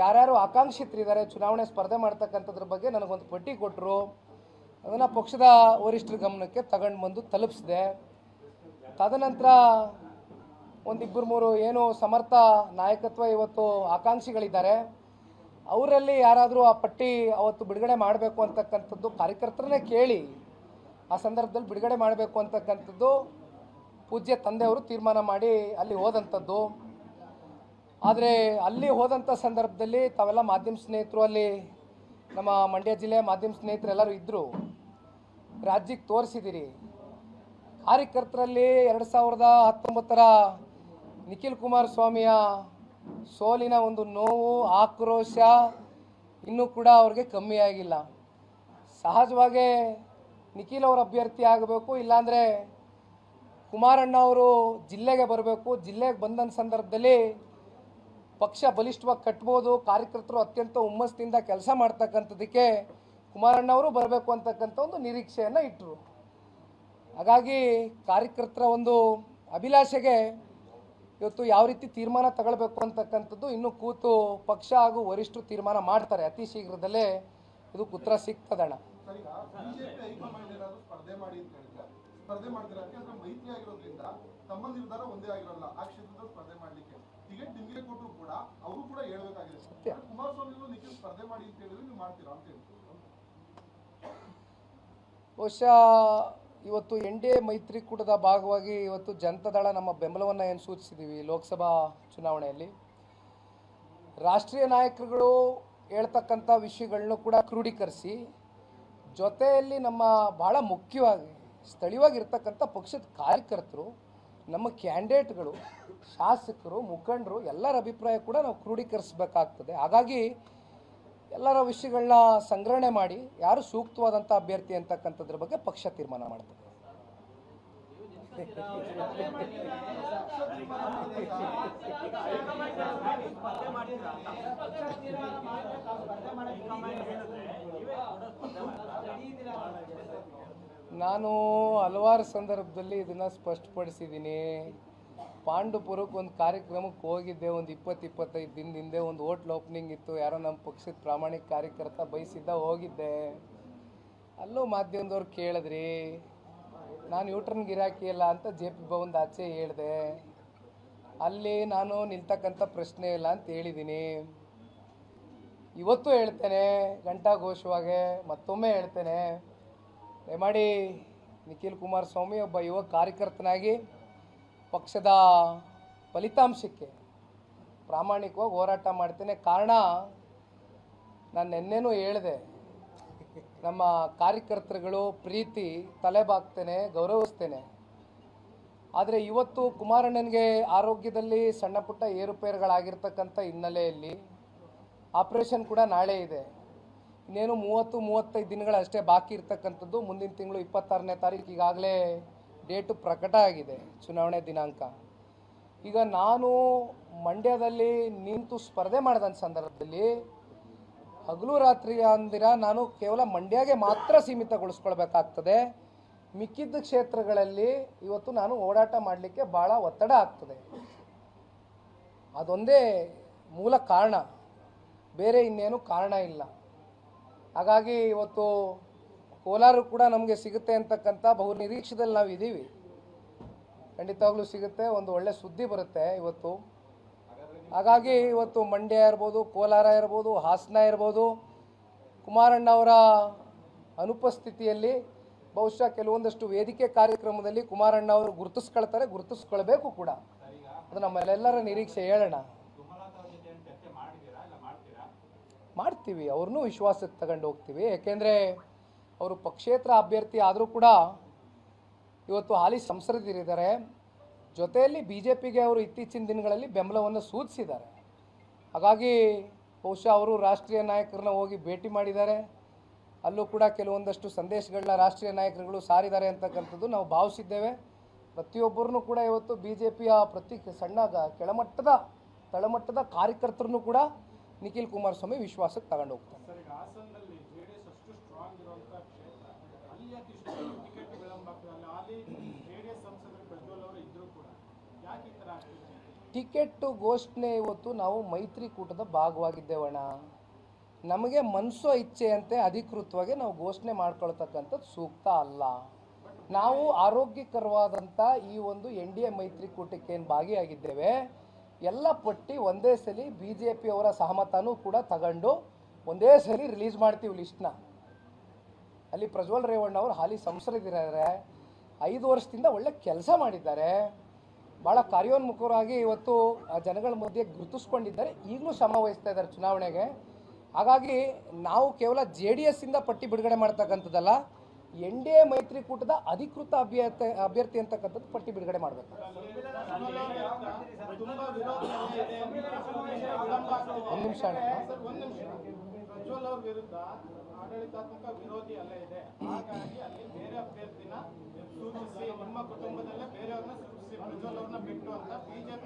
ಯಾರ್ಯಾರು ಆಕಾಂಕ್ಷಿತರಿದ್ದಾರೆ, ಚುನಾವಣೆ ಸ್ಪರ್ಧೆ ಮಾಡ್ತಕ್ಕಂಥದ್ರ ಬಗ್ಗೆ ನನಗೊಂದು ಪಟ್ಟಿ ಕೊಟ್ಟರು ಅದನ್ನು ಪಕ್ಷದ ವರಿಷ್ಠರ ಗಮನಕ್ಕೆ ತಗೊಂಡು ಬಂದು ತಲುಪಿಸಿದೆ. ತದನಂತರ ಒಂದಿಬ್ಬರು ಮೂರು ಏನು ಸಮರ್ಥ ನಾಯಕತ್ವ ಇವತ್ತು ಆಕಾಂಕ್ಷಿಗಳಿದ್ದಾರೆ. ಅವರಲ್ಲಿ ಯಾರಾದರೂ ಆ ಪಟ್ಟಿ ಅವತ್ತು ಬಿಡುಗಡೆ ಮಾಡಬೇಕು ಅಂತಕ್ಕಂಥದ್ದು ಕಾರ್ಯಕರ್ತರನ್ನೇ ಕೇಳಿ. ಆ ಸಂದರ್ಭದಲ್ಲಿ ಬಿಡುಗಡೆ ಮಾಡಬೇಕು ಅಂತಕ್ಕಂಥದ್ದು ಪೂಜ್ಯ ತಂದೆಯವರು ತೀರ್ಮಾನ ಮಾಡಿ ಅಲ್ಲಿ ಹೋದಂಥದ್ದು. ಆದರೆ ಅಲ್ಲಿ ಹೋದಂಥ ಸಂದರ್ಭದಲ್ಲಿ ತಾವೆಲ್ಲ ಮಾಧ್ಯಮ ಸ್ನೇಹಿತರು, ಅಲ್ಲಿ ನಮ್ಮ ಮಂಡ್ಯ ಜಿಲ್ಲೆಯ ಮಾಧ್ಯಮ ಸ್ನೇಹಿತರು ಎಲ್ಲರೂ ಇದ್ದರು ರಾಜ್ಯಕ್ಕೆ ತೋರಿಸಿದ್ದೀರಿ ಕಾರ್ಯಕರ್ತರಲ್ಲಿ ಎರಡು ಸಾವಿರದ ಹತ್ತೊಂಬತ್ತರ ನಿಖಿಲ್ ಕುಮಾರಸ್ವಾಮಿಯ ಸೋಲಿನ ಒಂದು ನೋವು, ಆಕ್ರೋಶ ಇನ್ನೂ ಕೂಡ ಅವ್ರಿಗೆ ಕಮ್ಮಿ ಆಗಿಲ್ಲ. ಸಹಜವಾಗೇ ನಿಖಿಲ್ ಅವರು ಅಭ್ಯರ್ಥಿ ಆಗಬೇಕು, ಇಲ್ಲಾಂದರೆ ಕುಮಾರಣ್ಣ ಅವರು ಜಿಲ್ಲೆಗೆ ಬರಬೇಕು. ಜಿಲ್ಲೆಗೆ ಬಂದ ಸಂದರ್ಭದಲ್ಲಿ ಪಕ್ಷ ಬಲಿಷ್ಠವಾಗಿ ಕಟ್ಬೋದು, ಕಾರ್ಯಕರ್ತರು ಅತ್ಯಂತ ಹುಮ್ಮಸ್ಸಿಂದ ಕೆಲಸ ಮಾಡ್ತಕ್ಕಂಥದ್ದಕ್ಕೆ ಕುಮಾರಣ್ಣ ಅವರು ಬರಬೇಕು ಅಂತಕ್ಕಂಥ ಒಂದು ನಿರೀಕ್ಷೆಯನ್ನು ಇಟ್ಟರು ಹಾಗಾಗಿ ಕಾರ್ಯಕರ್ತರ ಒಂದು ಅಭಿಲಾಷೆಗೆ ಇವತ್ತು ಯಾವ ರೀತಿ ತೀರ್ಮಾನ ತಗೊಳ್ಬೇಕು ಅಂತಕ್ಕಂಥದ್ದು ಇನ್ನೂ ಕೂತು ಪಕ್ಷ ಹಾಗೂ ವರಿಷ್ಠರು ತೀರ್ಮಾನ ಮಾಡ್ತಾರೆ. ಅತಿ ಶೀಘ್ರದಲ್ಲೇ ಇದಕ್ಕೆ ಉತ್ತರ ಸಿಗ್ತದಣ್ಣ ಸ್ಪರ್ಧೆ ಮಾಡಿ ಅಂತ ಹೇಳಿದ್ರೆ, ಸ್ಪರ್ಧೆ ಮಾಡ್ತಾರೆ? ಯಾಕಂದ್ರೆ ಮೈತ್ರಿ ಆಗಿರೋದ್ರಿಂದ ತಮ್ಮ ನಿರ್ಧಾರ ಒಂದೇ ಆಗಿರಲ್ಲ. ಆ ಕ್ಷೇತ್ರದಲ್ಲಿ ಸ್ಪರ್ಧೆ ಮಾಡ್ಲಿಕ್ಕೆ. ಟಿಕೆಟ್ ನಿಮ್ಗೆ ಕೊಟ್ಟರು ಕೂಡ ಅವರು ಕೂಡ ಹೇಳಬೇಕಾಗಿದೆ. ಕುಮಾರಸ್ವಾಮಿ ನಿಖಿಲ್ ಸ್ಪರ್ಧೆ ಮಾಡಿ ಅಂತ ಹೇಳಿದ್ರೆ ನೀವು ಮಾಡ್ತೀರಾ ಅಂತ ಹೇಳ್ತೀವಿ. ಬಹುಶಃ ಇವತ್ತು ಎನ್ ಡಿ ಎ ಮೈತ್ರಿಕೂಟದ ಭಾಗವಾಗಿ ಇವತ್ತು ಜನತಾದಳ ನಮ್ಮ ಬೆಂಬಲವನ್ನು ಏನು ಸೂಚಿಸಿದ್ದೀವಿ ಲೋಕಸಭಾ ಚುನಾವಣೆಯಲ್ಲಿ. ರಾಷ್ಟ್ರೀಯ ನಾಯಕರುಗಳು ಹೇಳ್ತಕ್ಕಂಥ ವಿಷಯಗಳನ್ನು ಕೂಡ ಕ್ರೋಢೀಕರಿಸಿ ಜೊತೆಯಲ್ಲಿ ನಮ್ಮ ಭಾಳ ಮುಖ್ಯವಾಗಿ ಸ್ಥಳೀಯವಾಗಿರ್ತಕ್ಕಂಥ ಪಕ್ಷದ ಕಾರ್ಯಕರ್ತರು ನಮ್ಮ ಕ್ಯಾಂಡಿಡೇಟ್ಗಳು, ಶಾಸಕರು, ಮುಖಂಡರು ಎಲ್ಲರ ಅಭಿಪ್ರಾಯ ಕೂಡ ನಾವು ಕ್ರೋಢೀಕರಿಸಬೇಕಾಗ್ತದೆ. ಹಾಗಾಗಿ ಎಲ್ಲರ ವಿಷಯಗಳನ್ನ ಸಂಗ್ರಹಣೆ ಮಾಡಿ, ಯಾರು ಸೂಕ್ತವಾದಂಥ ಅಭ್ಯರ್ಥಿ ಅಂತಕ್ಕಂಥದ್ರ ಬಗ್ಗೆ ಪಕ್ಷ ತೀರ್ಮಾನ ಮಾಡ್ತದೆ. ನಾನು ಹಲವಾರು ಸಂದರ್ಭದಲ್ಲಿ ಇದನ್ನು ಸ್ಪಷ್ಟಪಡಿಸಿದ್ದೀನಿ. ಪಾಂಡುಪುರಕ್ಕೆ ಒಂದು ಕಾರ್ಯಕ್ರಮಕ್ಕೆ ಹೋಗಿದ್ದೆ, ಒಂದು ಇಪ್ಪತ್ತು ಇಪ್ಪತ್ತೈದು ದಿನದ ಹಿಂದೆ ಒಂದು ಹೋಟ್ಲ್ ಓಪನಿಂಗ್ ಇತ್ತು. ಯಾರೋ ನಮ್ಮ ಪಕ್ಷದ ಪ್ರಾಮಾಣಿಕ ಕಾರ್ಯಕರ್ತ ಬಯಸಿದ್ದ ಹೋಗಿದ್ದೆ. ಅಲ್ಲೂ ಮಾಧ್ಯಮದವ್ರು ಕೇಳಿದ್ರಿ, ನಾನು ಯೂಟ್ರನ್ ಗಿರಾಕಿಯಲ್ಲ ಅಂತ ಜೆ ಪಿ ಭವನದ ಆಚೆ ಹೇಳಿದೆ. ಅಲ್ಲಿ ನಾನು ನಿಲ್ತಕ್ಕಂಥ ಪ್ರಶ್ನೆ ಇಲ್ಲ ಅಂತ ಹೇಳಿದ್ದೀನಿ. ಇವತ್ತು ಹೇಳ್ತೇನೆ ಘಂಟಾಘೋಷವಾಗೆ ಮತ್ತೊಮ್ಮೆ ಹೇಳ್ತೇನೆ. ದಯಮಾಡಿ ನಿಖಿಲ್ ಕುಮಾರಸ್ವಾಮಿ ಒಬ್ಬ ಯುವ ಕಾರ್ಯಕರ್ತನಾಗಿ ಪಕ್ಷದ ಫಲಿತಾಂಶಕ್ಕೆ ಪ್ರಾಮಾಣಿಕವಾಗಿ ಹೋರಾಟ ಮಾಡ್ತೇನೆ. ಕಾರಣ ನಾನು ನಿನ್ನೆನೂ ಹೇಳಿದೆ, ನಮ್ಮ ಕಾರ್ಯಕರ್ತರುಗಳು ಪ್ರೀತಿ ತಲೆಬಾಗ್ತೇನೆ, ಗೌರವಿಸ್ತೇನೆ. ಆದರೆ ಇವತ್ತು ಕುಮಾರಣ್ಣನಿಗೆ ಆರೋಗ್ಯದಲ್ಲಿ ಸಣ್ಣ ಪುಟ್ಟ ಏರುಪೇರುಗಳಾಗಿರ್ತಕ್ಕಂಥ ಹಿನ್ನೆಲೆಯಲ್ಲಿ ಆಪರೇಷನ್ ಕೂಡ ನಾಳೆ ಇದೆ. ಇನ್ನೇನು ಮೂವತ್ತು, ಮೂವತ್ತೈದು ದಿನಗಳಷ್ಟೇ ಬಾಕಿ ಇರ್ತಕ್ಕಂಥದ್ದು. ಮುಂದಿನ ತಿಂಗಳು ಇಪ್ಪತ್ತಾರನೇ ತಾರೀಕು ಈಗಾಗಲೇ ಡೇಟು ಪ್ರಕಟ ಆಗಿದೆ, ಚುನಾವಣೆ ದಿನಾಂಕ. ಈಗ ನಾನು ಮಂಡ್ಯದಲ್ಲಿ ನಿಂತು ಸ್ಪರ್ಧೆ ಮಾಡಿದಂಥ ಸಂದರ್ಭದಲ್ಲಿ ಹಗಲು ರಾತ್ರಿ ಅಂದಿರ ನಾನು ಕೇವಲ ಮಂಡ್ಯಗೆ ಮಾತ್ರ ಸೀಮಿತಗೊಳಿಸ್ಕೊಳ್ಬೇಕಾಗ್ತದೆ. ಮಿಕ್ಕಿದ್ದ ಕ್ಷೇತ್ರಗಳಲ್ಲಿ ಇವತ್ತು ನಾನು ಓಡಾಟ ಮಾಡಲಿಕ್ಕೆ ಭಾಳ ಒತ್ತಡ ಆಗ್ತದೆ. ಅದೊಂದೇ ಮೂಲ ಕಾರಣ. ಬೇರೆ ಇನ್ನೇನು ಕಾರಣ ಇಲ್ಲ. ಹಾಗಾಗಿ ಇವತ್ತು ಕೋಲಾರ ಕೂಡ ನಮಗೆ ಸಿಗುತ್ತೆ ಅಂತಕ್ಕಂಥ ಬಹು ನಿರೀಕ್ಷೆದಲ್ಲಿ ನಾವು ಇದ್ದೀವಿ ಖಂಡಿತವಾಗ್ಲೂ ಸಿಗುತ್ತೆ, ಒಂದು ಒಳ್ಳೆ ಸುದ್ದಿ ಬರುತ್ತೆ ಇವತ್ತು. ಹಾಗಾಗಿ ಇವತ್ತು ಮಂಡ್ಯ ಇರ್ಬೋದು, ಕೋಲಾರ ಇರ್ಬೋದು, ಹಾಸನ ಇರ್ಬೋದು, ಕುಮಾರಣ್ಣ ಅವರ ಅನುಪಸ್ಥಿತಿಯಲ್ಲಿ ಬಹುಶಃ ಕೆಲವೊಂದಷ್ಟು ವೇದಿಕೆ ಕಾರ್ಯಕ್ರಮದಲ್ಲಿ ಕುಮಾರಣ್ಣ ಅವರು ಗುರುತಿಸ್ಕೊಳ್ತಾರೆ, ಗುರುತಿಸ್ಕೊಳ್ಬೇಕು ಕೂಡ. ಅದು ನಮ್ಮೆಲ್ಲರ ನಿರೀಕ್ಷೆ, ಹೇಳೋಣ. ಮಾಡ್ತೀವಿ, ಅವ್ರನ್ನೂ ವಿಶ್ವಾಸಕ್ಕೆ ತಗೊಂಡು ಹೋಗ್ತೀವಿ. ಯಾಕೆಂದರೆ ಅವರು ಪಕ್ಷೇತರ ಅಭ್ಯರ್ಥಿ ಆದರೂ ಕೂಡ ಇವತ್ತು ಹಾಲಿ ಸಂಸದರಿದ್ದಾರೆ. ಜೊತೆಯಲ್ಲಿ ಬಿ ಜೆ ಪಿಗೆ ಅವರು ಇತ್ತೀಚಿನ ದಿನಗಳಲ್ಲಿ ಬೆಂಬಲವನ್ನು ಸೂಚಿಸಿದ್ದಾರೆ. ಹಾಗಾಗಿ ಬಹುಶಃ ಅವರು ರಾಷ್ಟ್ರೀಯ ನಾಯಕರನ್ನ ಹೋಗಿ ಭೇಟಿ ಮಾಡಿದ್ದಾರೆ. ಅಲ್ಲೂ ಕೂಡ ಕೆಲವೊಂದಷ್ಟು ಸಂದೇಶಗಳನ್ನ ರಾಷ್ಟ್ರೀಯ ನಾಯಕರುಗಳು ಸಾರಿದ್ದಾರೆ ಅಂತಕ್ಕಂಥದ್ದು ನಾವು ಭಾವಿಸಿದ್ದೇವೆ. ಪ್ರತಿಯೊಬ್ಬರನ್ನು ಕೂಡ ಇವತ್ತು ಬಿ ಜೆ ಪಿಯ ಪ್ರತಿ ಸಣ್ಣ ಕೆಳಮಟ್ಟದ, ತಳಮಟ್ಟದ ಕಾರ್ಯಕರ್ತರನ್ನು ಕೂಡ ನಿಖಿಲ್ ಕುಮಾರಸ್ವಾಮಿ ವಿಶ್ವಾಸಕ್ಕೆ ತಗೊಂಡು ಹೋಗ್ತಾರೆ ಟಿಕೆಟ್ ಘೋಷಣೆ ಇವತ್ತು ನಾವು ಮೈತ್ರಿಕೂಟದ ಭಾಗವಾಗಿದ್ದೇವಣ್ಣ. ನಮಗೆ ಮನಸ್ಸು ಇಚ್ಛೆಯಂತೆ ಅಧಿಕೃತವಾಗಿ ನಾವು ಘೋಷಣೆ ಮಾಡ್ಕೊಳ್ತಕ್ಕಂಥದ್ದು ಸೂಕ್ತ ಅಲ್ಲ. ನಾವು ಆರೋಗ್ಯಕರವಾದಂಥ ಈ ಒಂದು ಎನ್ ಡಿ ಎ ಮೈತ್ರಿಕೂಟಕ್ಕೆ ಏನು ಭಾಗಿಯಾಗಿದ್ದೇವೆ? ಎಲ್ಲ ಪಟ್ಟಿ ಒಂದೇ ಸಲ ಬಿ ಜೆ ಪಿಯವರ ಸಹಮತನೂ ಕೂಡ ತಗೊಂಡು ಒಂದೇ ಸಲ ರಿಲೀಸ್ ಮಾಡ್ತೀವಿ ಲಿಸ್ಟ್ನ ಅಲ್ಲಿ ಪ್ರಜ್ವಲ್ ರೇವಣ್ಣ ಅವರು ಹಾಲಿ ಸಂಸದರಿದ್ದಾರೆ. ಐದು ವರ್ಷದಿಂದ ಒಳ್ಳೆ ಕೆಲಸ ಮಾಡಿದ್ದಾರೆ. ಭಾಳ ಕಾರ್ಯೋನ್ಮುಖರಾಗಿ ಇವತ್ತು ಆ ಜನಗಳ ಮಧ್ಯೆ ಗುರುತಿಸ್ಕೊಂಡಿದ್ದಾರೆ. ಈಗಲೂ ಶ್ರಮ ವಹಿಸ್ತಾ ಇದ್ದಾರೆ ಚುನಾವಣೆಗೆ. ಹಾಗಾಗಿ ನಾವು ಕೇವಲ ಜೆ ಡಿ ಎಸ್ಸಿಂದ ಪಟ್ಟಿ ಬಿಡುಗಡೆ ಮಾಡ್ತಕ್ಕಂಥದ್ದಲ್ಲ ಎನ್ ಡಿ ಎ ಮೈತ್ರಿಕೂಟದ ಅಧಿಕೃತ ಅಭ್ಯರ್ಥಿ ಅಭ್ಯರ್ಥಿ ಅಂತಕ್ಕಂಥದ್ದು ಪಟ್ಟಿ ಬಿಡುಗಡೆ ಮಾಡಬೇಕು. ಒಂದು ನಿಮಿಷ ಸರ್ ಒಂದ್ ನಿಮಿಷ ಪ್ರಜ್ವಲ್ ಅವ್ರ ವಿರುದ್ಧ ಆಡಳಿತಾತ್ಮಕ ವಿರೋಧಿ ಅಲ್ಲೇ ಇದೆ. ಹಾಗಾಗಿ ಅಲ್ಲಿ ಬೇರೆ ಅಭ್ಯರ್ಥಿನ ಸೂಚಿಸಿ ನಿಮ್ಮ ಕುಟುಂಬದಲ್ಲೇ ಬೇರೆಯವ್ರನ್ನ ಸೂಚಿಸಿ ಪ್ರಜ್ವಲ್ ಅವ್ರನ್ನ ಬಿಟ್ಟು ಅಂತ ಬಿಜೆಪಿ